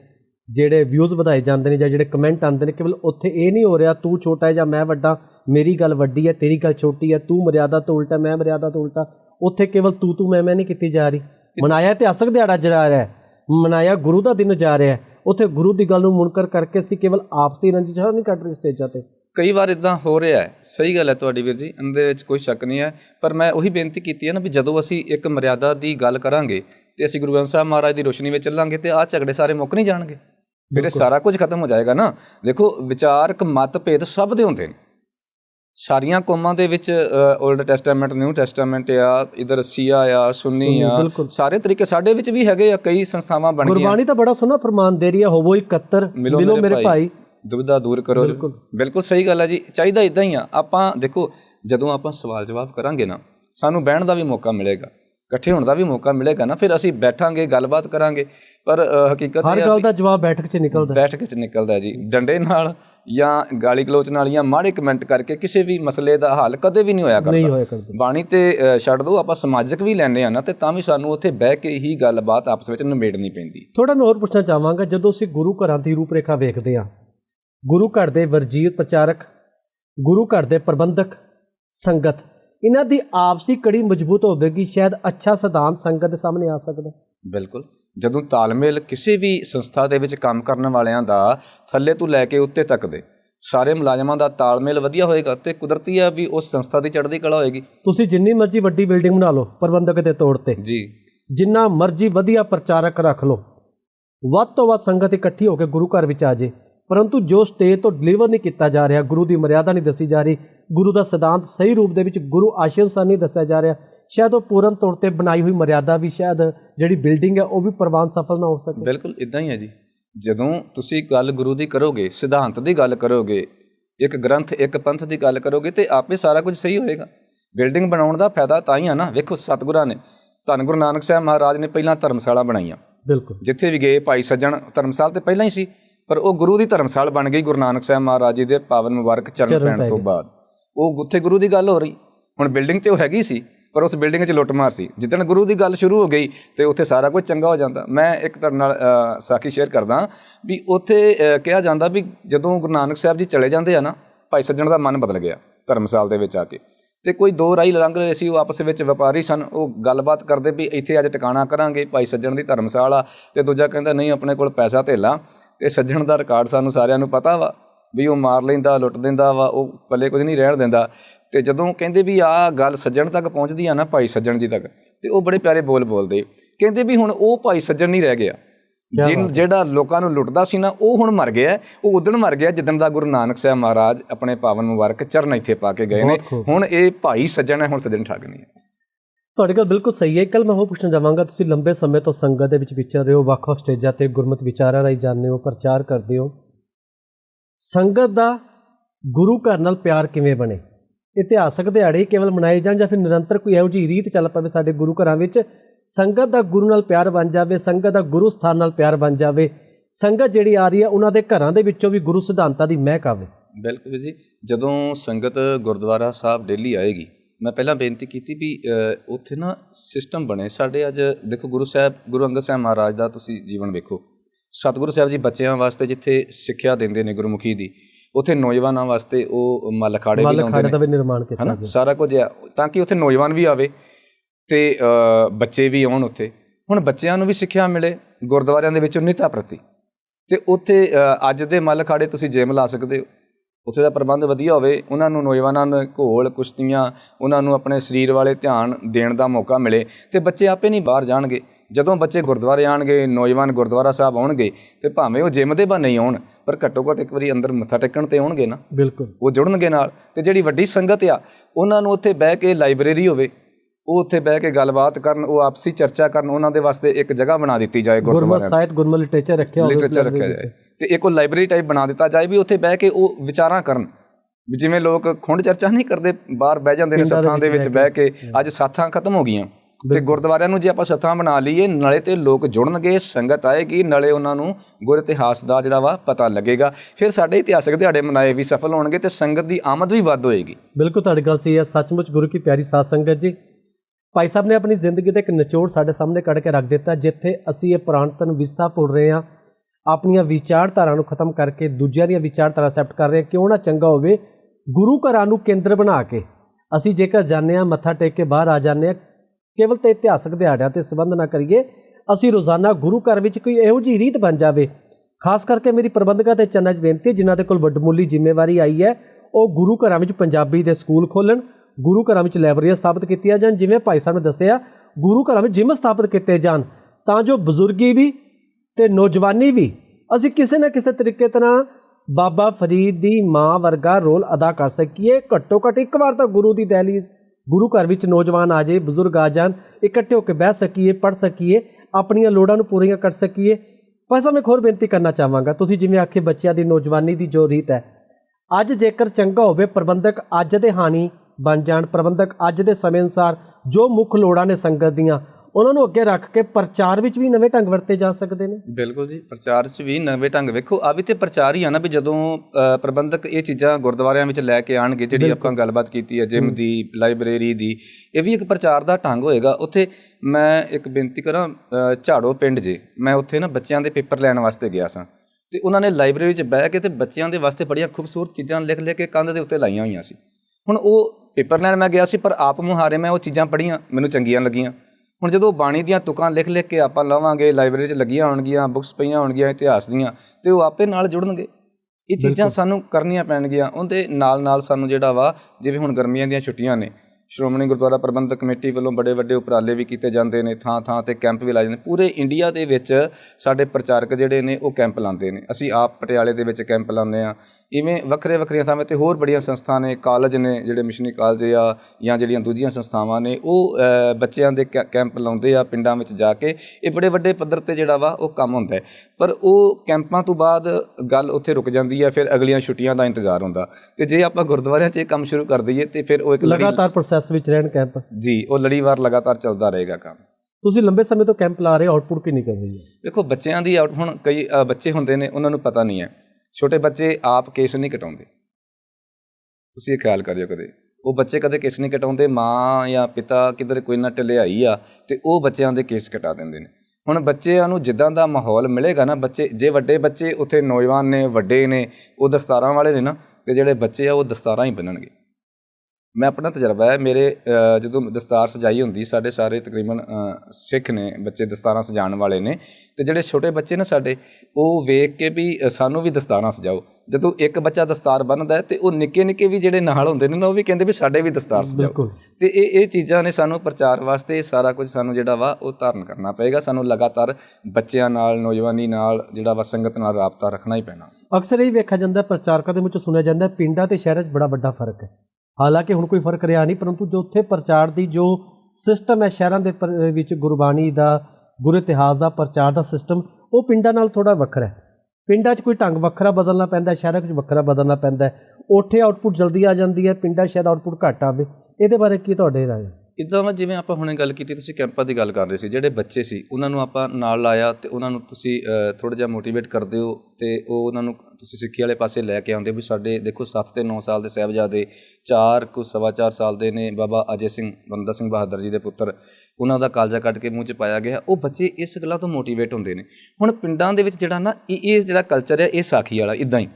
ਜਿਹੜੇ ਵਿਊਜ਼ ਵਧਾਏ ਜਾਂਦੇ ਨੇ ਜਾਂ ਜਿਹੜੇ ਕਮੈਂਟ ਆਉਂਦੇ ਨੇ, ਕੇਵਲ ਉੱਥੇ ਇਹ ਨਹੀਂ ਹੋ ਰਿਹਾ, ਤੂੰ ਛੋਟਾ ਹੈ ਜਾਂ ਮੈਂ ਵੱਡਾ, ਮੇਰੀ ਗੱਲ ਵੱਡੀ ਹੈ, ਤੇਰੀ ਗੱਲ ਛੋਟੀ ਹੈ, ਤੂੰ ਮਰਿਆਦਾ ਤੋਂ ਉਲਟਾ, ਮੈਂ ਮਰਿਆਦਾ ਤੋਂ ਉਲਟਾ, ਉੱਥੇ ਕੇਵਲ ਤੂੰ ਤੂੰ, ਮੈਂ ਮੈਂ ਨਹੀਂ ਕੀਤੀ ਜਾ ਰਹੀ। ਮਨਾਇਆ ਇਤਿਹਾਸਕ ਦਿਹਾੜਾ ਜਾ ਰਿਹਾ ਹੈ, ਮਨਾਇਆ ਗੁਰੂ ਦਾ ਦਿਨ ਜਾ ਰਿਹਾ ਹੈ, ਉੱਥੇ ਗੁਰੂ ਦੀ ਗੱਲ ਨੂੰ ਮੁਨਕਰ ਕਰਕੇ ਅਸੀਂ ਕੇਵਲ ਆਪਸੀ ਰੰਜਿਸ਼ਾਂ ਨਹੀਂ ਕੱਢ ਰਹੇ ਸਟੇਜਾਂ ਤੇ। ਕਈ ਵਾਰ ਇਦਾਂ ਹੋ ਰਿਹਾ ਹੈ, ਸਹੀ ਗੱਲ ਹੈ ਤੁਹਾਡੀ ਵੀਰ ਜੀ, ਇਹਦੇ ਵਿੱਚ ਕੋਈ ਸ਼ੱਕ ਨਹੀਂ ਹੈ, ਪਰ ਮੈਂ ਉਹੀ ਬੇਨਤੀ ਕੀਤੀ ਹੈ ਨਾ ਵੀ ਜਦੋਂ ਅਸੀਂ ਇੱਕ ਮਰਿਆਦਾ ਦੀ ਗੱਲ ਕਰਾਂਗੇ, ਤੇ ਅਸੀਂ ਗੁਰੂ ਗ੍ਰੰਥ ਸਾਹਿਬ ਮਹਾਰਾਜ ਦੀ ਰੋਸ਼ਨੀ ਵਿੱਚ ਚੱਲਾਂਗੇ, ਤੇ ਆਹ ਝਗੜੇ ਸਾਰੇ ਮੁੱਕ ਨਹੀਂ ਜਾਣਗੇ। ਫਿਰ ਇਹ ਸਾਰਾ ਕੁਝ ਖਤਮ ਹੋ ਜਾਏਗਾ ਨਾ। ਦੇਖੋ ਵਿਚਾਰਕ ਮਤਭੇਦ ਸਭ ਦੇ ਹੁੰਦੇ ਨੇ। ਸਾਰੀਆਂ ਕੌਮਾਂ ਦੇ ਵਿੱਚ 올ਡ ਟੈਸਟਾਮੈਂਟ ਨਿਊ ਟੈਸਟਾਮੈਂਟ ਆ ਇਧਰ ਸੀਆ ਆ ਸੁੰਨੀ ਆ। ਸਾਰੇ ਤਰੀਕੇ ਸਾਡੇ ਵਿੱਚ ਵੀ ਹੈਗੇ ਆ ਕਈ ਸੰਸਥਾਵਾਂ ਬਣ ਗਈਆਂ ਗੁਰਬਾਣੀ ਤਾਂ ਬੜਾ ਸੋਹਣਾ ਫਰਮਾਨ ਦੇ ਰਹੀ ਹੈ ਹੋਵੋ ਇਕੱਤਰ ਮਿਲੋ ਮੇਰੇ ਭਾਈ ਦੁਬਿਧਾ ਦੂਰ ਕਰੋ। ਬਿਲਕੁਲ। ਸਹੀ ਗੱਲ ਹੈ ਜੀ ਚਾਹੀਦਾ ਇਦਾਂ ਹੀ ਆ। ਆਪਾਂ ਦੇਖੋ ਜਦੋਂ ਆਪਾਂ ਸਵਾਲ ਜਵਾਬ ਕਰਾਂਗੇ ਨਾ ਸਾਨੂੰ ਬਹਿਣ ਦਾ ਵੀ ਮੌਕਾ ਮਿਲੇਗਾ। ਇਕੱਠੇ ਹੋਣ ਦਾ ਵੀ ਮੌਕਾ ਮਿਲੇਗਾ ਨਾ ਫਿਰ ਅਸੀਂ ਬੈਠਾਂਗੇ ਗੱਲਬਾਤ ਕਰਾਂਗੇ। ਪਰ ਅ, ਹਕੀਕਤ ਹਰ ਇਹ ਆ ਗੱਲ ਦਾ ਜਵਾਬ ਬੈਠਕ 'ਚ ਨਿਕਲਦਾ ਬੈਠਕ 'ਚ ਨਿਕਲਦਾ ਜੀ। ਡੰਡੇ ਨਾਲ ਜਾਂ ਗਾਲੀ ਗਲੋਚ ਨਾਲ ਜਾਂ ਮਾੜੇ ਕਮੈਂਟ ਕਰਕੇ ਕਿਸੇ ਵੀ ਮਸਲੇ ਦਾ ਹੱਲ ਕਦੇ ਵੀ ਨਹੀਂ ਹੋਇਆ ਨਹੀਂ ਕਰਦਾ ਹੋਇਆ ਕਰਦਾ। ਬਾਣੀ ਤੇ ਅ, ਛੱਡ ਦੋ ਆਪਾਂ ਸਮਾਜਿਕ ਵੀ ਲੈਨੇ ਆ ਨਾ ਤੇ ਤਾਂ ਵੀ ਸਾਨੂੰ ਉੱਥੇ ਬਹਿ ਕੇ ਹੀ ਗੱਲਬਾਤ ਆਪਸ ਵਿੱਚ ਨਿਬੇੜਨੀ ਪੈਂਦੀ। ਥੋੜਾ ਮੈਂ ਹੋਰ ਪੁੱਛਣਾ ਚਾਹਾਂਗਾ ਜਦੋਂ ਅਸੀਂ ਗੁਰੂ ਘਰਾਂ ਦੀ ਰੂਪਰੇਖਾ ਵੇਖਦੇ ਹਾਂ ਗੁਰੂ ਘਰ ਦੇ ਵਰਜੀਰ ਪ੍ਰਚਾਰਕ ਗੁਰੂ ਘਰ ਦੇ ਪ੍ਰਬੰਧਕ ਸੰਗਤ ਇਹਨਾਂ ਦੀ ਆਪਸੀ ਕੜੀ ਮਜ਼ਬੂਤ ਹੋਵੇਗੀ ਸ਼ਾਇਦ ਅੱਛਾ ਸਿਧਾਂਤ ਸੰਗਤ ਦੇ ਸਾਹਮਣੇ ਆ ਸਕਦਾ। ਬਿਲਕੁਲ। ਜਦੋਂ ਤਾਲਮੇਲ ਕਿਸੇ ਵੀ ਸੰਸਥਾ ਦੇ ਵਿੱਚ ਕੰਮ ਕਰਨ ਵਾਲਿਆਂ ਦਾ ਥੱਲੇ ਤੋਂ ਲੈ ਕੇ ਉੱਤੇ ਤੱਕ ਦੇ ਸਾਰੇ ਮੁਲਾਜ਼ਮਾਂ ਦਾ ਤਾਲਮੇਲ ਵਧੀਆ ਹੋਏਗਾ ਤੇ ਕੁਦਰਤੀ ਆ ਵੀ ਉਸ ਸੰਸਥਾ ਦੀ ਚੜ੍ਹਦੀ ਕਲਾ ਹੋਏਗੀ। ਤੁਸੀਂ ਜਿੰਨੀ ਮਰਜ਼ੀ ਵੱਡੀ ਬਿਲਡਿੰਗ ਬਣਾ ਲਓ ਪ੍ਰਬੰਧਕ ਦੇ ਤੌਰ ਤੇ। ਜੀ। ਜਿੰਨਾ ਮਰਜ਼ੀ ਵਧੀਆ ਪ੍ਰਚਾਰਕ ਰੱਖ ਲਓ ਵੱਧ ਤੋਂ ਵੱਧ ਸੰਗਤ ਇਕੱਠੀ ਹੋ ਕੇ ਗੁਰੂ ਘਰ ਵਿੱਚ ਆ ਜੇ। ਪਰੰਤੂ ਜੋ ਸਟੇਜ ਤੋਂ ਡਿਲੀਵਰ ਨਹੀਂ ਕੀਤਾ ਜਾ ਰਿਹਾ ਗੁਰੂ ਦੀ ਮਰਿਆਦਾ ਨਹੀਂ ਦੱਸੀ ਜਾ ਰਹੀ ਗੁਰੂ ਦਾ ਸਿਧਾਂਤ ਸਹੀ ਰੂਪ ਦੇ ਵਿੱਚ ਗੁਰੂ ਆਸ਼ੇ ਅਨੁਸਾਰ ਨਹੀਂ ਦੱਸਿਆ ਜਾ ਰਿਹਾ ਸ਼ਾਇਦ ਉਹ ਪੂਰਨ ਤੌਰ ਤੇ ਬਣਾਈ ਹੋਈ ਮਰਿਆਦਾ ਵੀ ਸ਼ਾਇਦ ਜਿਹੜੀ ਬਿਲਡਿੰਗ ਹੈ ਉਹ ਵੀ ਪ੍ਰਵਾਨ ਸਫਲ ਨਾ ਹੋ ਸਕੇ। ਬਿਲਕੁਲ ਇਦਾਂ ਹੀ ਹੈ ਜੀ। ਜਦੋਂ ਤੁਸੀਂ ਗੱਲ ਗੁਰੂ ਦੀ ਕਰੋਗੇ ਸਿਧਾਂਤ ਦੀ ਗੱਲ ਕਰੋਗੇ ਇੱਕ ਗ੍ਰੰਥ ਇੱਕ ਪੰਥ ਦੀ ਗੱਲ ਕਰੋਗੇ ਤੇ ਆਪੇ ਸਾਰਾ ਕੁਝ ਸਹੀ ਹੋਏਗਾ। ਬਿਲਡਿੰਗ ਬਣਾਉਣ ਦਾ ਫਾਇਦਾ ਤਾਂ ਹੀ ਆ ਨਾ। ਵੇਖੋ ਸਤਿਗੁਰਾਂ ਨੇ ਧੰਨ ਗੁਰੂ ਨਾਨਕ ਸਾਹਿਬ ਮਹਾਰਾਜ ਨੇ ਪਹਿਲਾਂ ਧਰਮਸ਼ਾਲਾ ਬਣਾਈਆਂ। ਬਿਲਕੁਲ। ਜਿੱਥੇ ਵੀ ਗਏ ਭਾਈ ਸੱਜਣ ਧਰਮਸਾਲ ਤੇ ਪਹਿਲਾਂ ਹੀ ਸੀ। ਪਰ ਉਹ ਗੁਰੂ ਦੀ ਧਰਮਸਾਲ ਬਣ ਗਈ ਗੁਰੂ ਨਾਨਕ ਸਾਹਿਬ ਮਹਾਰਾਜ ਜੀ ਦੇ ਪਾਵਨ ਮੁਬਾਰਕ ਚਰਨ ਪੈਣ ਤੋਂ। ਬਾਅਦ। ਉਹ ਉੱਥੇ ਗੁਰੂ ਦੀ ਗੱਲ ਹੋ ਰਹੀ। ਹੁਣ ਬਿਲਡਿੰਗ ਤੇ ਉਹ ਹੈਗੀ ਸੀ ਪਰ ਉਸ ਬਿਲਡਿੰਗ 'ਚ ਲੁੱਟਮਾਰ ਸੀ। ਜਿੱਦਣ ਗੁਰੂ ਦੀ ਗੱਲ ਸ਼ੁਰੂ ਹੋ ਗਈ ਤੇ ਉੱਥੇ ਸਾਰਾ ਕੁਝ ਚੰਗਾ ਹੋ ਜਾਂਦਾ। ਮੈਂ ਇੱਕ ਤੁਹਾਡੇ ਨਾਲ ਸਾਖੀ ਸ਼ੇਅਰ ਕਰਦਾ ਵੀ ਉੱਥੇ ਕਿਹਾ ਜਾਂਦਾ ਵੀ ਜਦੋਂ ਗੁਰੂ ਨਾਨਕ ਸਾਹਿਬ ਜੀ ਚਲੇ ਜਾਂਦੇ ਆ ਨਾ ਭਾਈ ਸੱਜਣ ਦਾ ਮਨ ਬਦਲ ਗਿਆ ਧਰਮਸਾਲ ਦੇ ਵਿੱਚ ਆ ਕੇ। ਤੇ ਕੋਈ ਦੋ ਰਾਈ ਲੰਘ ਰਹੇ ਸੀ ਉਹ ਆਪਸ ਵਿੱਚ ਵਪਾਰੀ ਸਨ। ਉਹ ਗੱਲਬਾਤ ਕਰਦੇ ਵੀ ਇੱਥੇ ਅੱਜ ਟਿਕਾਣਾ ਕਰਾਂਗੇ ਭਾਈ ਸੱਜਣ ਦੀ ਧਰਮਸਾਲ ਆ। ਤੇ ਦੂਜਾ ਕਹਿੰਦਾ ਨਹੀਂ ਆਪਣੇ ਕੋਲ ਪੈਸਾ ਧੇਲਾ। ਤੇ ਸੱਜਣ ਦਾ ਰਿਕਾਰਡ ਸਾਨੂੰ ਸਾਰਿਆਂ ਨੂੰ ਪਤਾ ਵਾ ਵੀ ਉਹ ਮਾਰ ਲੈਂਦਾ ਲੁੱਟ ਦਿੰਦਾ ਵਾ ਉਹ ਪੱਲੇ ਕੁਝ ਨਹੀਂ ਰਹਿਣ ਦਿੰਦਾ। ਤੇ ਜਦੋਂ ਕਹਿੰਦੇ ਵੀ ਆਹ ਗੱਲ ਸੱਜਣ ਤੱਕ ਪਹੁੰਚਦੀ ਆ ਨਾ ਭਾਈ ਸੱਜਣ ਜੀ ਤੱਕ ਤੇ ਉਹ ਬੜੇ ਪਿਆਰੇ ਬੋਲ ਬੋਲਦੇ। ਕਹਿੰਦੇ ਵੀ ਹੁਣ ਉਹ ਭਾਈ ਸੱਜਣ ਨਹੀਂ ਰਹਿ ਗਿਆ। ਜਿਹੜਾ ਲੋਕਾਂ ਨੂੰ ਲੁੱਟਦਾ ਸੀ ਨਾ ਉਹ ਹੁਣ ਮਰ ਗਿਆ। ਉਹ ਉਦਣ ਮਰ ਗਿਆ ਜਿੱਦਣ ਦਾ ਗੁਰੂ ਨਾਨਕ ਸਾਹਿਬ ਮਹਾਰਾਜ ਆਪਣੇ ਪਾਵਨ ਮੁਬਾਰਕ ਚਰਨ ਇੱਥੇ ਪਾ ਕੇ ਗਏ ਨੇ। ਹੁਣ ਇਹ ਭਾਈ ਸੱਜਣ ਹੈ ਹੁਣ ਸੱਜਣ ਠੱਗ ਨਹੀਂ ਹੈ ਤੁਹਾਡੀ ਗੱਲ ਬਿਲਕੁਲ ਸਹੀ ਹੈ। ਕੱਲ ਮੈਂ ਉਹ ਪੁੱਛਣਾ ਚਾਹਾਂਗਾ, ਤੁਸੀਂ ਲੰਬੇ ਸਮੇਂ ਤੋਂ ਸੰਗਤ ਦੇ ਵਿੱਚ ਵਿਚਰ ਰਹੇ ਹੋ ਵੱਖ-ਵੱਖ ਸਟੇਜਾਂ ਤੇ ਗੁਰਮਤ ਵਿਚਾਰਾਂ ਰਾਹੀਂ ਜਾਂਦੇ ਹੋ, ਪ੍ਰਚਾਰ ਕਰਦੇ ਹੋ। ਸੰਗਤ ਦਾ ਗੁਰੂ ਘਰ ਨਾਲ ਪਿਆਰ ਕਿਵੇਂ ਬਣੇ? ਇਤਿਹਾਸਕ ਦਿਹਾੜੇ ਕੇਵਲ ਮਨਾਏ ਜਾਣ ਜਾਂ ਫਿਰ ਨਿਰੰਤਰ ਕੋਈ ਇਹੋ ਜਿਹੀ ਰੀਤ ਚੱਲ ਪਵੇ ਸਾਡੇ ਗੁਰੂ ਘਰਾਂ ਵਿੱਚ? ਸੰਗਤ ਦਾ ਗੁਰੂ ਨਾਲ ਪਿਆਰ ਬਣ ਜਾਵੇ, ਸੰਗਤ ਦਾ ਗੁਰੂ ਸਥਾਨ ਨਾਲ ਪਿਆਰ ਬਣ ਜਾਵੇ, ਸੰਗਤ ਜਿਹੜੀ ਆ ਰਹੀ ਹੈ, ਉਹਨਾਂ ਦੇ ਘਰਾਂ ਦੇ ਵਿੱਚੋਂ ਵੀ ਗੁਰੂ ਸਿਧਾਂਤਾਂ ਦੀ ਮਹਿਕ ਆਵੇ। ਬਿਲਕੁਲ ਜੀ। ਜਦੋਂ ਸੰਗਤ ਗੁਰਦੁਆਰਾ ਸਾਹਿਬ ਡੇਲੀ ਆਏਗੀ ਮੈਂ ਪਹਿਲਾਂ ਬੇਨਤੀ ਕੀਤੀ ਵੀ ਉੱਥੇ ਨਾ ਸਿਸਟਮ ਬਣੇ। ਸਾਡੇ ਅੱਜ ਦੇਖੋ ਗੁਰੂ ਸਾਹਿਬ ਗੁਰੂ ਅੰਗਦ ਸਾਹਿਬ ਮਹਾਰਾਜ ਦਾ ਤੁਸੀਂ ਜੀਵਨ ਵੇਖੋ। ਸਤਿਗੁਰੂ ਸਾਹਿਬ ਜੀ ਬੱਚਿਆਂ ਵਾਸਤੇ ਜਿੱਥੇ ਸਿੱਖਿਆ ਦਿੰਦੇ ਨੇ ਗੁਰਮੁਖੀ ਦੀ ਉੱਥੇ ਨੌਜਵਾਨਾਂ ਵਾਸਤੇ ਉਹ ਮੱਲ ਅਖਾੜੇ ਵੀ ਮੱਲ ਲਾਉਂਦੇ ਨੇ ਦਾ ਵੀ ਨਿਰਮਾਣ ਕੀਤਾ ਹਨਾ? ਗਿਆ। ਸਾਰਾ ਕੁਝ ਆ। ਤਾਂ ਕਿ ਉੱਥੇ ਨੌਜਵਾਨ ਵੀ ਆਵੇ ਤੇ ਬੱਚੇ ਵੀ ਆਉਣ ਉੱਥੇ। ਹੁਣ ਬੱਚਿਆਂ ਨੂੰ ਵੀ ਸਿੱਖਿਆ ਮਿਲੇ ਗੁਰਦੁਆਰਿਆਂ ਦੇ ਵਿੱਚ ਉਨਿਤਾ ਪ੍ਰਤੀ। ਤੇ ਉੱਥੇ ਅੱਜ ਦੇ ਮੱਲ ਅਖਾੜੇ ਤੁਸੀਂ ਜਿਮ ਲਾ ਸਕਦੇ ਹੋ। ਉੱਥੇ ਦਾ ਪ੍ਰਬੰਧ ਵਧੀਆ ਹੋਵੇ ਉਹਨਾਂ ਨੂੰ ਨੌਜਵਾਨਾਂ ਨੂੰ ਘੋਲ ਕੁਸ਼ਤੀਆਂ ਉਹਨਾਂ ਨੂੰ ਆਪਣੇ ਸਰੀਰ ਵਾਲੇ ਧਿਆਨ ਦੇਣ ਦਾ ਮੌਕਾ ਮਿਲੇ ਤੇ ਬੱਚੇ ਆਪੇ ਨਹੀਂ ਬਾਹਰ ਜਾਣਗੇ। ਜਦੋਂ ਬੱਚੇ ਗੁਰਦੁਆਰੇ ਆਣਗੇ ਨੌਜਵਾਨ ਗੁਰਦੁਆਰਾ ਸਾਹਿਬ ਆਉਣਗੇ ਤੇ ਭਾਵੇਂ ਉਹ ਜਿਮ ਦੇ ਬਹਾਨੇ ਹੀ ਆਉਣ ਪਰ ਘੱਟੋ ਘੱਟ ਇੱਕ ਵਾਰੀ ਅੰਦਰ ਮੱਥਾ ਟੇਕਣ ਤੇ ਆਉਣਗੇ ਨਾ। ਬਿਲਕੁਲ। ਉਹ ਜੁੜਨਗੇ ਨਾਲ। ਤੇ ਜਿਹੜੀ ਵੱਡੀ ਸੰਗਤ ਆ ਉਹਨਾਂ ਨੂੰ ਉੱਥੇ ਬਹਿ ਕੇ ਲਾਇਬ੍ਰੇਰੀ ਹੋਵੇ ਉਹ ਉੱਥੇ ਬਹਿ ਕੇ ਗੱਲਬਾਤ ਕਰਨ ਉਹ ਆਪਸੀ ਚਰਚਾ ਕਰਨ ਉਹਨਾਂ ਦੇ ਵਾਸਤੇ ਇੱਕ ਜਗ੍ਹਾ ਬਣਾ ਦਿੱਤੀ ਜਾਏ ਗੁਰਮਤ ਗੁਰਦੁਆਰਿਆਂ ਸਾਹਿਤ ਗੁਰਮਤ ਲਿਟਰੇਚਰ ਰੱਖਿਆ ਹੋਵੇ ਲਿਟਰੇਚਰ ਰੱਖਿਆ। ਜਾਏ। ਤੇ ਇੱਕ ਉਹ ਲਾਇਬ੍ਰੇਰੀ ਟਾਈਪ ਬਣਾ ਦਿੱਤਾ ਜਾਏ ਵੀ ਉੱਥੇ ਬਹਿ ਕੇ ਉਹ ਵਿਚਾਰਾਂ ਕਰਨ। ਜਿਵੇਂ ਲੋਕ ਖੁੰਡ ਚਰਚਾ ਨਹੀਂ ਕਰਦੇ ਬਾਹਰ ਬਹਿ ਜਾਂਦੇ ਨੇ ਸੱਥਾਂ ਦੇ ਵਿੱਚ ਬਹਿ ਕੇ ਅੱਜ ਸਾਥਾਂ ਖਤਮ ਹੋ ਗਈਆਂ। ਤੇ ਗੁਰਦੁਆਰਿਆਂ ਨੂੰ ਜੇ ਆਪਾਂ ਸੱਥਾਂ ਬਣਾ ਲਈਏ ਨਾਲੇ ਤੇ ਲੋਕ ਜੁੜਨਗੇ ਸੰਗਤ ਆਏਗੀ ਨਾਲੇ ਉਹਨਾਂ ਨੂੰ ਗੁਰ ਇਤਿਹਾਸ ਦਾ ਜਿਹੜਾ ਵਾ ਪਤਾ ਲੱਗੇਗਾ। ਫਿਰ ਸਾਡੇ ਇਤਿਹਾਸਕ ਦਿਹਾੜੇ ਮਨਾਏ ਵੀ ਸਫਲ ਹੋਣਗੇ ਤੇ ਸੰਗਤ ਦੀ ਆਮਦ ਵੀ ਵੱਧ ਹੋਏਗੀ। ਬਿਲਕੁਲ ਤੁਹਾਡੀ ਗੱਲ ਸਹੀ ਹੈ। ਸੱਚਮੁੱਚ ਗੁਰੂ ਕੀ ਪਿਆਰੀ ਸਾਧ ਸੰਗਤ ਜੀ ਭਾਈ ਸਾਹਿਬ ਨੇ ਆਪਣੀ ਜ਼ਿੰਦਗੀ ਦਾ ਇੱਕ ਨਿਚੋੜ ਸਾਡੇ ਸਾਹਮਣੇ ਕੱਢ ਕੇ ਰੱਖ ਦਿੱਤਾ ਜਿੱਥੇ ਅਸੀਂ ਇਹ ਪੁਰਾਣਤਨ ਵਿਰਸਾ ਭੁੱਲ ਰਹੇ ਹਾਂ। ਆਪਣੀਆਂ ਵਿਚਾਰਧਾਰਾ ਨੂੰ ਖਤਮ ਕਰਕੇ ਦੂਜਿਆਂ ਦੀਆਂ ਵਿਚਾਰਧਾਰਾ ਅਸੈਪਟ ਕਰ ਰਹੇ ਕਿਉਂ ਨਾ ਚੰਗਾ ਹੋਵੇ ਗੁਰੂ ਘਰਾਂ ਨੂੰ ਕੇਂਦਰ ਬਣਾ ਕੇ। ਅਸੀਂ ਜੇਕਰ ਜਾਂਦੇ ਹਾਂ, ਮੱਥਾ ਟੇਕ ਕੇ ਬਾਹਰ ਆ ਜਾਂਦੇ ਹਾਂ, ਕੇਵਲ ਤੇ ਇਤਿਹਾਸਕ ਦਿਹਾੜਿਆਂ ਤੇ ਸੰਬੰਧ ਨਾ ਕਰੀਏ, ਅਸੀਂ ਰੋਜ਼ਾਨਾ ਗੁਰੂ ਘਰ ਵਿੱਚ ਕੋਈ ਇਹੋ ਜਿਹੀ ਰੀਤ ਬਣ ਜਾਵੇ। ਖਾਸ ਕਰਕੇ ਮੇਰੀ ਪ੍ਰਬੰਧਕਾਂ ਤੇ ਚੰਨਾ 'ਚ ਬੇਨਤੀ ਹੈ, ਜਿਨ੍ਹਾਂ ਦੇ ਕੋਲ ਵੱਡਮੁੱਲੀ ਜ਼ਿੰਮੇਵਾਰੀ ਆਈ ਹੈ, ਉਹ ਗੁਰੂ ਘਰਾਂ ਵਿੱਚ ਪੰਜਾਬੀ ਦੇ ਸਕੂਲ ਖੋਲਣ ਗੁਰੂ ਘਰਾਂ ਵਿੱਚ ਲਾਇਬ੍ਰੇਰੀਆਂ ਸਥਾਪਿਤ ਕੀਤੀਆਂ ਜਾਣ, ਜਿਵੇਂ ਭਾਈ ਸਾਹਿਬ ਨੇ ਦੱਸਿਆ, ਗੁਰੂ ਘਰਾਂ ਵਿੱਚ ਜਿਮ ਸਥਾਪਿਤ ਕੀਤੇ ਜਾਣ, ਤਾਂ ਜੋ ਬਜ਼ੁਰਗੀ ਵੀ ਤੇ ਨੌਜਵਾਨੀ ਵੀ। ਅਸੀਂ ਕਿਸੇ ਨਾ ਕਿਸੇ ਤਰੀਕੇ ਤਰ੍ਹਾਂ ਬਾਬਾ ਫਰੀਦ ਦੀ ਮਾਂ ਵਰਗਾ ਰੋਲ ਅਦਾ ਕਰ ਸਕੀਏ। ਘੱਟੋ ਘੱਟ ਇੱਕ ਵਾਰ ਤਾਂ ਗੁਰੂ ਦੀ ਦਹਲੀਜ਼ ਗੁਰੂ ਘਰ ਵਿੱਚ ਨੌਜਵਾਨ ਆ ਜਾਏ, ਬਜ਼ੁਰਗ ਆ ਜਾਣ, ਇਕੱਠੇ ਹੋ ਕੇ ਬਹਿ ਸਕੀਏ ਪੜ ਸਕੀਏ, ਆਪਣੀਆਂ ਲੋੜਾਂ ਨੂੰ ਪੂਰੀਆਂ ਕਰ ਸਕੀਏ। ਪਰ ਸਾਹਿਬ, ਮੈਂ ਇੱਕ ਹੋਰ ਬੇਨਤੀ ਕਰਨਾ ਚਾਹਾਂਗਾ। ਤੁਸੀਂ ਜਿਵੇਂ ਆਖੇ ਬੱਚਿਆਂ ਦੀ ਨੌਜਵਾਨੀ ਦੀ ਜੋ ਰੀਤ ਹੈ, ਅੱਜ ਜੇਕਰ ਚੰਗਾ ਹੋਵੇ, ਪ੍ਰਬੰਧਕ ਅੱਜ ਦੇ ਹਾਨੀ ਬਣ ਜਾਣ। ਪ੍ਰਬੰਧਕ ਅੱਜ ਦੇ ਸਮੇਂ ਅਨੁਸਾਰ ਜੋ ਮੁੱਖ ਲੋੜਾਂ ਨੇ ਸੰਗਤ ਦੀਆਂ ਉਹਨਾਂ ਨੂੰ ਅੱਗੇ ਰੱਖ ਕੇ ਪ੍ਰਚਾਰ ਵਿੱਚ ਵੀ ਨਵੇਂ ਢੰਗ ਵਰਤੇ ਜਾ ਸਕਦੇ ਨੇ। ਬਿਲਕੁਲ ਜੀ ਪ੍ਰਚਾਰ 'ਚ ਵੀ ਨਵੇਂ ਢੰਗ। ਵੇਖੋ ਆ ਵੀ ਤੇ ਪ੍ਰਚਾਰ ਹੀ ਆ ਨਾ ਵੀ ਜਦੋਂ ਪ੍ਰਬੰਧਕ ਇਹ ਚੀਜ਼ਾਂ ਗੁਰਦੁਆਰਿਆਂ ਵਿੱਚ ਲੈ ਕੇ ਆਣਗੇ ਜਿਹੜੀ ਆਪਾਂ ਗੱਲਬਾਤ ਕੀਤੀ ਹੈ ਜਿਮ ਦੀ ਲਾਇਬ੍ਰੇਰੀ ਦੀ ਇਹ ਵੀ ਇੱਕ ਪ੍ਰਚਾਰ ਦਾ ਢੰਗ ਹੋਏਗਾ। ਉੱਥੇ ਮੈਂ ਇੱਕ ਬੇਨਤੀ ਕਰਾਂ ਝਾੜੋ ਪਿੰਡ ਜੇ ਮੈਂ ਉੱਥੇ ਨਾ ਬੱਚਿਆਂ ਦੇ ਪੇਪਰ ਲੈਣ ਵਾਸਤੇ ਗਿਆ ਸਾਂ। ਤੇ ਉਹਨਾਂ ਨੇ ਲਾਇਬ੍ਰੇਰੀ ਵਿੱਚ ਬਹਿ ਕੇ ਤੇ ਬੱਚਿਆਂ ਦੇ ਵਾਸਤੇ ਬੜੀਆਂ ਖੂਬਸੂਰਤ ਚੀਜ਼ਾਂ ਲਿਖ ਲਿਖ ਕੇ ਕੰਧ ਦੇ ਉੱਤੇ ਲਾਈਆਂ ਹੋਈਆਂ ਸੀ। ਹੁਣ ਉਹ ਪੇਪਰ ਲੈਣ ਮੈਂ ਗਿਆ ਸੀ ਪਰ ਆਪ ਮੁਹਾਰੇ ਮੈਂ ਉਹ ਚੀਜ਼ਾਂ ਪੜ੍ਹੀਆਂ ਮੈਨੂੰ ਚੰਗੀਆਂ ਲੱਗੀਆਂ। ਹੁਣ ਜਦੋਂ ਬਾਣੀ ਦੀਆਂ ਤੁਕਾਂ ਲਿਖ ਲਿਖ ਕੇ ਆਪਾਂ ਲਵਾਂਗੇ ਲਾਇਬ੍ਰੇਰੀ 'ਚ ਲੱਗੀਆਂ ਹੋਣਗੀਆਂ ਬੁੱਕਸ ਪਈਆਂ ਹੋਣਗੀਆਂ ਇਤਿਹਾਸ ਦੀਆਂ ਤੇ ਉਹ ਆਪੇ ਨਾਲ ਜੁੜਨਗੇ। ਇਹ ਚੀਜ਼ਾਂ ਸਾਨੂੰ ਕਰਨੀਆਂ ਪੈਣਗੀਆਂ ਉਹਦੇ ਨਾਲ ਨਾਲ ਸਾਨੂੰ ਜਿਹੜਾ ਵਾ ਜਿਵੇਂ ਹੁਣ ਗਰਮੀਆਂ ਦੀਆਂ ਛੁੱਟੀਆਂ ਨੇ ਸ਼੍ਰੋਮਣੀ ਗੁਰਦੁਆਰਾ ਪ੍ਰਬੰਧਕ ਕਮੇਟੀ ਵੱਲੋਂ ਬੜੇ ਵੱਡੇ ਉਪਰਾਲੇ ਵੀ ਕੀਤੇ ਜਾਂਦੇ ਨੇ, ਥਾਂ ਥਾਂ ਤੇ ਕੈਂਪ ਵੀ ਲਾਏ ਜਾਂਦੇ ਪੂਰੇ ਇੰਡੀਆ ਦੇ ਵਿੱਚ ਸਾਡੇ ਪ੍ਰਚਾਰਕ ਜਿਹੜੇ ਨੇ ਉਹ ਕੈਂਪ ਲਾਉਂਦੇ ਨੇ। ਅਸੀਂ ਆਪ ਪਟਿਆਲੇ ਦੇ ਵਿੱਚ ਕੈਂਪ ਲਾਉਂਦੇ ਆ ਇਵੇਂ ਵੱਖਰੇ ਵੱਖਰੀਆਂ ਥਾਵਾਂ ਤੇ ਹੋਰ ਬੜੀਆਂ ਸੰਸਥਾ ਨੇ, ਕਾਲਜ ਨੇ ਜਿਹੜੇ ਮਿਸ਼ਨਰੀ ਕਾਲਜ ਆ ਜਾਂ ਜਿਹੜੀਆਂ ਦੂਜੀਆਂ ਸੰਸਥਾਵਾਂ ਨੇ, ਉਹ ਬੱਚਿਆਂ ਦੇ ਕੈ- ਕੈਂਪ ਲਾਉਂਦੇ ਆ ਪਿੰਡਾਂ ਵਿੱਚ ਜਾ ਕੇ। ਇਹ ਬੜੇ ਵੱਡੇ ਪੱਧਰ ਤੇ ਜਿਹੜਾ ਵਾ ਉਹ ਕੰਮ ਹੁੰਦਾ ਪਰ ਉਹ ਕੈਂਪਾਂ ਤੋਂ ਬਾਅਦ ਗੱਲ ਉੱਥੇ ਰੁਕ ਜਾਂਦੀ ਹੈ, ਫਿਰ ਅਗਲੀਆਂ ਛੁੱਟੀਆਂ ਦਾ ਇੰਤਜ਼ਾਰ ਹੁੰਦਾ। ਤੇ ਜੇ ਆਪਾਂ ਗੁਰਦੁਆਰਿਆਂ 'ਚ ਇਹ ਕੰਮ ਸ਼ੁਰੂ ਕਰ ਦਈਏ, ਤੇ ਫਿਰ ਉਹ ਇੱਕ ਲਗਾਤਾਰ ਪ੍ਰੋਸੈਸ ਵਿੱਚ ਰਹਿਣ ਕੈਂਪ ਜੀ ਉਹ ਲੜੀਵਾਰ ਲਗਾਤਾਰ ਚੱਲਦਾ ਰਹੇਗਾ ਕੰਮ। ਤੁਸੀਂ ਲੰਬੇ ਸਮੇਂ ਤੋਂ ਕੈਂਪ ਲਾ ਰਹੇ ਆਊਟਪੁੱਟ ਕੀ ਨਿਕਲ ਰਹੀ ਹੈ? ਦੇਖੋ ਬੱਚਿਆਂ ਦੀ ਆਊਟ ਹੁਣ ਕਈ ਅ, ਬੱਚੇ ਹੁੰਦੇ ਨੇ ਉਹਨਾਂ ਨੂੰ ਪਤਾ ਨਹੀਂ ਹੈ। ਛੋਟੇ ਬੱਚੇ ਆਪ ਕੇਸ ਨਹੀਂ ਕਟਾਉਂਦੇ। ਤੁਸੀਂ ਇਹ ਖਿਆਲ ਕਰਿਓ ਕਦੇ। ਉਹ ਬੱਚੇ ਕਦੇ ਕੇਸ ਨਹੀਂ ਕਟਾਉਂਦੇ ਮਾਂ ਜਾਂ ਪਿਤਾ ਕਿਧਰ ਕੋਈ ਨਾ ਢਿਲਿਆਈ ਆ ਤੇ ਉਹ ਬੱਚਿਆਂ ਦੇ ਕੇਸ ਕਟਾ ਦਿੰਦੇ ਨੇ। ਹੁਣ ਬੱਚਿਆਂ ਨੂੰ ਜਿੱਦਾਂ ਦਾ ਮਾਹੌਲ ਮਿਲੇਗਾ ਨਾ ਬੱਚੇ ਜੇ ਵੱਡੇ ਬੱਚੇ ਉੱਥੇ ਨੌਜਵਾਨ ਨੇ ਵੱਡੇ ਨੇ ਉਹ ਦਸਤਾਰਾਂ ਵਾਲੇ ਨੇ ਨਾ ਤੇ ਜਿਹੜੇ ਬੱਚੇ ਆ ਉਹ ਦਸਤਾਰਾਂ ਹੀ ਬੰਨਣਗੇ। ਮੈਂ ਆਪਣਾ ਤਜਰਬਾ ਹੈ ਮੇਰੇ ਜਦੋਂ ਦਸਤਾਰ ਸਜਾਈ ਹੁੰਦੀ ਸਾਡੇ ਸਾਰੇ ਤਕਰੀਬਨ ਸਿੱਖ ਨੇ ਬੱਚੇ ਦਸਤਾਰਾਂ ਸਜਾਉਣ ਵਾਲੇ ਨੇ ਤੇ ਜਿਹੜੇ ਛੋਟੇ ਬੱਚੇ ਨੇ ਸਾਡੇ ਉਹ ਵੇਖ ਕੇ ਵੀ ਸਾਨੂੰ ਵੀ ਦਸਤਾਰਾਂ ਸਜਾਓ। ਜਦੋਂ ਇੱਕ ਬੱਚਾ ਦਸਤਾਰ ਬੰਨਦਾ ਤੇ ਉਹ ਨਿੱਕੇ ਨਿੱਕੇ ਵੀ ਜਿਹੜੇ ਨਾਲ ਹੁੰਦੇ ਨੇ ਨਾ ਉਹ ਵੀ ਕਹਿੰਦੇ ਵੀ ਸਾਡੇ ਵੀ ਦਸਤਾਰ ਸਜਾਓ। ਤੇ ਇਹ ਇਹ ਚੀਜ਼ਾਂ ਨੇ ਸਾਨੂੰ ਪ੍ਰਚਾਰ ਵਾਸਤੇ ਸਾਰਾ ਕੁਝ ਸਾਨੂੰ ਜਿਹੜਾ ਵਾ ਉਹ ਧਾਰਨ ਕਰਨਾ ਪਏਗਾ। ਸਾਨੂੰ ਲਗਾਤਾਰ ਬੱਚਿਆਂ ਨਾਲ ਨੌਜਵਾਨੀ ਨਾਲ ਜਿਹੜਾ ਵਾ ਸੰਗਤ ਨਾਲ ਰਾਬਤਾ ਰੱਖਣਾ ਹੀ ਪੈਣਾ। ਅਕਸਰ ਇਹ ਵੇਖਿਆ ਜਾਂਦਾ ਪ੍ਰਚਾਰਕਾਂ ਦੇ ਮੁੱਚੋਂ ਸੁਣਿਆ ਜਾਂਦਾ ਪਿੰਡਾਂ ਤੇ ਸ਼ਹਿਰਾਂ 'ਚ ਬੜਾ ਵੱਡਾ ਫ਼ਰਕ ਹੈ। ਹਾਲਾਂਕਿ ਹੁਣ ਕੋਈ ਫ਼ਰਕ ਰਿਹਾ ਨਹੀਂ, ਪਰੰਤੂ ਜੋ ਉੱਥੇ ਪ੍ਰਚਾਰ ਦੀ ਜੋ ਸਿਸਟਮ ਹੈ, ਸ਼ਹਿਰਾਂ ਦੇ ਵਿੱਚ ਗੁਰਬਾਣੀ ਦਾ, ਗੁਰ ਇਤਿਹਾਸ ਦਾ ਪ੍ਰਚਾਰ ਦਾ ਸਿਸਟਮ ਉਹ ਪਿੰਡਾਂ ਨਾਲ ਥੋੜਾ ਵੱਖਰਾ ਹੈ। ਪਿੰਡਾਂ 'ਚ ਕੋਈ ਢੰਗ ਵੱਖਰਾ ਬਦਲਣਾ ਪੈਂਦਾ ਸ਼ਹਿਰਾਂ 'ਚ ਵੱਖਰਾ ਬਦਲਣਾ ਪੈਂਦਾ ਉੱਥੇ ਆਉਟਪੁੱਟ ਜਲਦੀ ਆ ਜਾਂਦੀ ਹੈ, ਪਿੰਡਾਂ 'ਚ ਸ਼ਾਇਦ ਆਉਟਪੁੱਟ ਘੱਟ ਆਵੇ। ਇਹਦੇ ਬਾਰੇ ਕੀ ਤੁਹਾਡੇ ਰਾਏ? ਇਦਾਂ ਵਾ ਜਿਵੇਂ ਆਪਾਂ ਹੁਣੇ ਗੱਲ ਕੀਤੀ, ਤੁਸੀਂ ਕੈਂਪਾਂ ਦੀ ਗੱਲ ਕਰ ਰਹੇ ਸੀ, ਜਿਹੜੇ ਬੱਚੇ ਸੀ, ਉਹਨਾਂ ਨੂੰ ਆਪਾਂ ਨਾਲ ਲਾਇਆ ਤੇ ਉਹਨਾਂ ਨੂੰ ਤੁਸੀਂ ਥੋੜਾ ਜਿਹਾ ਮੋਟੀਵੇਟ ਕਰਦੇ ਹੋ ਤੇ ਉਹ ਉਹਨਾਂ ਨੂੰ ਤੁਸੀਂ ਸਿੱਖੀ ਵਾਲੇ ਪਾਸੇ ਲੈ ਕੇ ਆਉਂਦੇ ਹੋ ਵੀ ਸਾਡੇ ਦੇਖੋ 7 ਤੇ 9 ਸਾਲ ਦੇ ਸਾਹਿਬਜ਼ਾਦੇ 4 ਕੁ ਸਵਾ ਚਾਰ ਸਾਲ ਦੇ ਨੇ ਬਾਬਾ ਅਜੇ ਸਿੰਘ, ਬੰਦਾ ਸਿੰਘ ਬਹਾਦਰ ਜੀ ਦੇ ਪੁੱਤਰ, ਉਹਨਾਂ ਦਾ ਕਾਲਜਾ ਕੱਢ ਕੇ ਮੂੰਹ 'ਚ ਪਾਇਆ ਗਿਆ। ਉਹ ਬੱਚੇ ਇਸ ਗੱਲਾਂ ਤੋਂ ਮੋਟੀਵੇਟ ਹੁੰਦੇ ਨੇ। ਹੁਣ ਪਿੰਡਾਂ ਦੇ ਵਿੱਚ ਜਿਹੜਾ ਨਾ, ਇਹ ਇਹ ਜਿਹੜਾ ਕਲਚਰ ਹੈ ਇਹ ਸਾਖੀ ਵਾਲਾ, ਇਦਾਂ ਹੀ।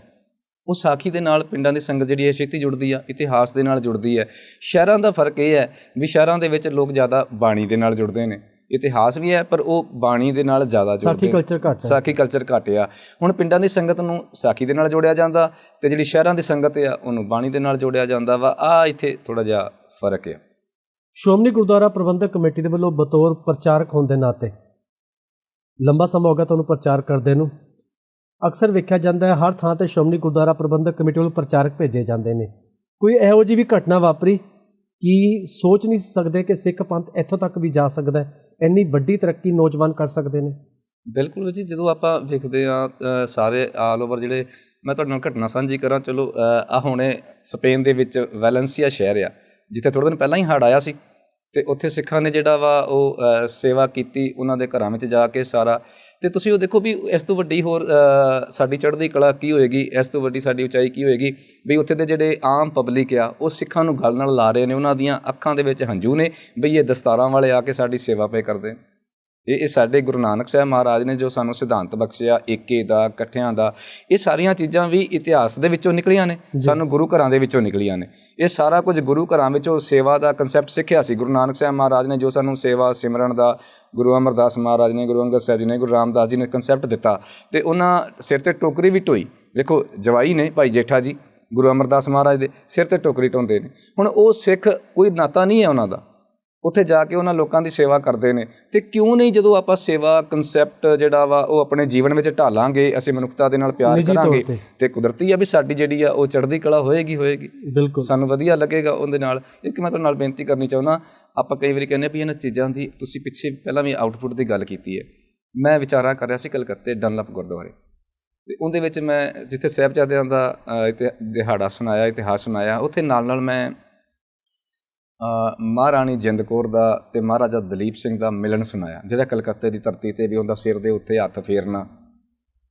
ਉਹ ਸਾਖੀ ਦੇ ਨਾਲ ਪਿੰਡਾਂ ਦੀ ਸੰਗਤ ਜਿਹੜੀ ਹੈ ਛੇਤੀ ਜੁੜਦੀ ਆ ਇਤਿਹਾਸ ਦੇ ਨਾਲ ਜੁੜਦੀ ਹੈ। ਸ਼ਹਿਰਾਂ ਦਾ ਫ਼ਰਕ ਇਹ ਹੈ ਵੀ ਸ਼ਹਿਰਾਂ ਦੇ ਵਿੱਚ ਲੋਕ ਜ਼ਿਆਦਾ ਬਾਣੀ ਦੇ ਨਾਲ ਜੁੜਦੇ ਨੇ। ਇਤਿਹਾਸ ਵੀ ਹੈ ਪਰ ਉਹ ਬਾਣੀ ਦੇ ਨਾਲ ਜ਼ਿਆਦਾ ਸਾਖੀ ਜੁੜਦੇ ਨੇ। ਕਲਚਰ ਘੱਟ ਹੈ। ਸਾਖੀ ਕਲਚਰ ਘੱਟ ਆ। ਹੁਣ ਪਿੰਡਾਂ ਦੀ ਸੰਗਤ ਨੂੰ ਸਾਖੀ ਦੇ ਨਾਲ ਜੋੜਿਆ ਜਾਂਦਾ ਤੇ ਜਿਹੜੀ ਸ਼ਹਿਰਾਂ ਦੀ ਸੰਗਤ ਆ ਉਹਨੂੰ ਬਾਣੀ ਦੇ ਨਾਲ ਜੋੜਿਆ ਜਾਂਦਾ ਵਾ। ਆ ਇੱਥੇ ਥੋੜਾ ਜਿਹਾ ਫ਼ਰਕ ਆ। ਸ਼੍ਰੋਮਣੀ ਗੁਰਦੁਆਰਾ ਪ੍ਰਬੰਧਕ ਕਮੇਟੀ ਦੇ ਵੱਲੋਂ ਬਤੌਰ ਪ੍ਰਚਾਰਕ ਹੋਣ ਦੇ ਨਾਤੇ ਲੰਬਾ ਸਮਾਂ ਹੋ ਗਿਆ ਤੁਹਾਨੂੰ ਪ੍ਰਚਾਰ ਕਰਦੇ ਨੂੰ। ਅਕਸਰ ਵੇਖਿਆ ਜਾਂਦਾ ਹੈ, ਹਰ ਥਾਂ ਤੇ ਸ਼੍ਰੋਮਣੀ ਗੁਰਦੁਆਰਾ ਪ੍ਰਬੰਧਕ ਕਮੇਟੀ ਵੱਲੋਂ ਪ੍ਰਚਾਰਕ ਭੇਜੇ ਜਾਂਦੇ ਨੇ। ਕੋਈ ਇਹੋ ਜਿਹੀ ਵੀ ਘਟਨਾ ਵਾਪਰੀ ਕਿ ਸੋਚ ਨਹੀਂ ਸਕਦੇ ਕਿ ਸਿੱਖ ਪੰਥ ਇੱਥੋਂ ਤੱਕ ਵੀ ਜਾ ਸਕਦਾ ਹੈ? ਇੰਨੀ ਵੱਡੀ ਤਰੱਕੀ ਨੌਜਵਾਨ ਕਰ ਸਕਦੇ ਨੇ? ਬਿਲਕੁਲ ਜੀ, ਜਦੋਂ ਆਪਾਂ ਵੇਖਦੇ ਆ ਸਾਰੇ ਆਲ ਓਵਰ ਜਿਹੜੇ ਮੈਂ ਤੁਹਾਡੇ ਨਾਲ ਘਟਨਾ ਸਾਂਝੀ ਕਰਾਂ, ਚਲੋ ਆ ਹੁਣੇ ਸਪੇਨ ਦੇ ਵਿੱਚ ਵੈਲੈਂਸੀਆ ਸ਼ਹਿਰ ਆ, ਜਿੱਥੇ ਥੋੜੇ ਦਿਨ ਪਹਿਲਾਂ ਹੀ ਹੜ੍ਹ ਆਇਆ ਸੀ। ਤੇ ਉੱਥੇ ਸਿੱਖਾਂ ਨੇ ਜਿਹੜਾ ਵਾ ਉਹ ਸੇਵਾ ਕੀਤੀ ਉਹਨਾਂ ਦੇ ਘਰਾਂ ਵਿੱਚ ਜਾ ਕੇ ਸਾਰਾ। ਤੇ ਤੁਸੀਂ ਉਹ ਦੇਖੋ ਵੀ ਇਸ ਤੋਂ ਵੱਡੀ ਹੋਰ ਸਾਡੀ ਚੜ੍ਹਦੀ ਕਲਾ ਕੀ ਹੋਏਗੀ, ਇਸ ਤੋਂ ਵੱਡੀ ਸਾਡੀ ਉਚਾਈ ਕੀ ਹੋਏਗੀ, ਵੀ ਉੱਥੇ ਦੇ ਜਿਹੜੇ ਆਮ ਪਬਲਿਕ ਆ, ਉਹ ਸਿੱਖਾਂ ਨੂੰ ਗੱਲ ਨਾਲ ਲਾ ਰਹੇ ਨੇ, ਉਹਨਾਂ ਦੀਆਂ ਅੱਖਾਂ ਦੇ ਵਿੱਚ ਹੰਝੂ ਨੇ, ਬਈ ਇਹ ਦਸਤਾਰਾਂ ਵਾਲੇ ਆ ਕੇ ਸਾਡੀ ਸੇਵਾ ਪਏ ਕਰਦੇ। ਇਹ ਇਹ ਸਾਡੇ ਗੁਰੂ ਨਾਨਕ ਸਾਹਿਬ ਮਹਾਰਾਜ ਨੇ ਜੋ ਸਾਨੂੰ ਸਿਧਾਂਤ ਬਖਸ਼ਿਆ ਏਕੇ ਦਾ ਇਕੱਠਿਆਂ ਦਾ ਇਹ ਸਾਰੀਆਂ ਚੀਜ਼ਾਂ ਵੀ ਇਤਿਹਾਸ ਦੇ ਵਿੱਚੋਂ ਨਿਕਲੀਆਂ ਨੇ ਸਾਨੂੰ ਗੁਰੂ ਘਰਾਂ ਦੇ ਵਿੱਚੋਂ ਨਿਕਲੀਆਂ ਨੇ। ਇਹ ਸਾਰਾ ਕੁਝ ਗੁਰੂ ਘਰਾਂ ਵਿੱਚੋਂ ਸੇਵਾ ਦਾ ਕਨਸੈਪਟ ਸਿੱਖਿਆ ਸੀ। ਗੁਰੂ ਨਾਨਕ ਸਾਹਿਬ ਮਹਾਰਾਜ ਨੇ ਜੋ ਸਾਨੂੰ ਸੇਵਾ ਸਿਮਰਨ ਦਾ ਗੁਰੂ ਅਮਰਦਾਸ ਮਹਾਰਾਜ ਨੇ ਗੁਰੂ ਅੰਗਦ ਸਾਹਿਬ ਜੀ ਨੇ ਗੁਰੂ ਰਾਮਦਾਸ ਜੀ ਨੇ ਕਨਸੈਪਟ ਦਿੱਤਾ। ਤੇ ਉਹਨਾਂ ਸਿਰ ਤੇ ਟੋਕਰੀ ਵੀ ਢੋਈ ਵੇਖੋ ਜਵਾਈ ਨੇ ਭਾਈ ਜੇਠਾ ਜੀ ਗੁਰੂ ਅਮਰਦਾਸ ਮਹਾਰਾਜ ਦੇ ਸਿਰ ਤੇ ਟੋਕਰੀ ਢੋਂਦੇ ਨੇ। ਹੁਣ ਉਹ ਸਿੱਖ ਕੋਈ ਨਾਤਾ ਨਹੀਂ ਹੈ ਉਹਨਾਂ ਦਾ। ਉੱਥੇ ਜਾ ਕੇ ਉਹਨਾਂ ਲੋਕਾਂ ਦੀ ਸੇਵਾ ਕਰਦੇ ਨੇ। ਤੇ ਕਿਉਂ ਨਹੀਂ ਜਦੋਂ ਆਪਾਂ ਸੇਵਾ ਕਨਸੈਪਟ ਜਿਹੜਾ ਵਾ ਉਹ ਆਪਣੇ ਜੀਵਨ ਵਿੱਚ ਢਾਲਾਂਗੇ ਅਸੀਂ ਮਨੁੱਖਤਾ ਦੇ ਨਾਲ ਪਿਆਰ ਕਰਾਂਗੇ ਤੇ। ਕੁਦਰਤੀ ਆ ਵੀ ਸਾਡੀ ਜਿਹੜੀ ਆ ਉਹ ਚੜ੍ਹਦੀ ਕਲਾ ਹੋਏਗੀ ਹੋਏਗੀ। ਸਾਨੂੰ ਵਧੀਆ ਲੱਗੇਗਾ ਉਹਦੇ ਨਾਲ। ਇੱਕ ਮੈਂ ਤੁਹਾਡੇ ਨਾਲ ਬੇਨਤੀ ਕਰਨੀ ਚਾਹੁੰਦਾ ਆਪਾਂ ਕਈ ਵਾਰੀ ਕਹਿੰਦੇ ਵੀ ਇਹਨਾਂ ਚੀਜ਼ਾਂ ਦੀ ਤੁਸੀਂ ਪਿੱਛੇ ਪਹਿਲਾਂ ਵੀ ਆਊਟਪੁੱਟ ਦੀ ਗੱਲ ਕੀਤੀ ਹੈ। ਮੈਂ ਵਿਚਾਰਾਂ ਕਰ ਰਿਹਾ ਸੀ ਕਲਕੱਤੇ ਡਨਲਪ ਗੁਰਦੁਆਰੇ। ਤੇ ਉਹਦੇ ਵਿੱਚ ਮੈਂ ਜਿੱਥੇ ਸਾਹਿਬਜ਼ਾਦਿਆਂ ਦਾ ਦਿਹਾੜਾ ਸੁਣਾਇਆ ਇਤਿਹਾਸ ਸੁਣਾਇਆ ਉੱਥੇ ਨਾਲ ਨਾਲ ਮੈਂ ਮਹਾਰਾਣੀ ਜਿੰਦ ਕੌਰ ਦਾ ਤੇ ਮਹਾਰਾਜਾ ਦਲੀਪ ਸਿੰਘ ਦਾ ਮਿਲਣ ਸੁਣਾਇਆ, ਜਿਹੜਾ ਕਲਕੱਤੇ ਦੀ ਧਰਤੀ ਤੇ ਵੀ ਉਹਦਾ ਸਿਰ ਦੇ ਉੱਤੇ ਹੱਥ ਫੇਰਨਾ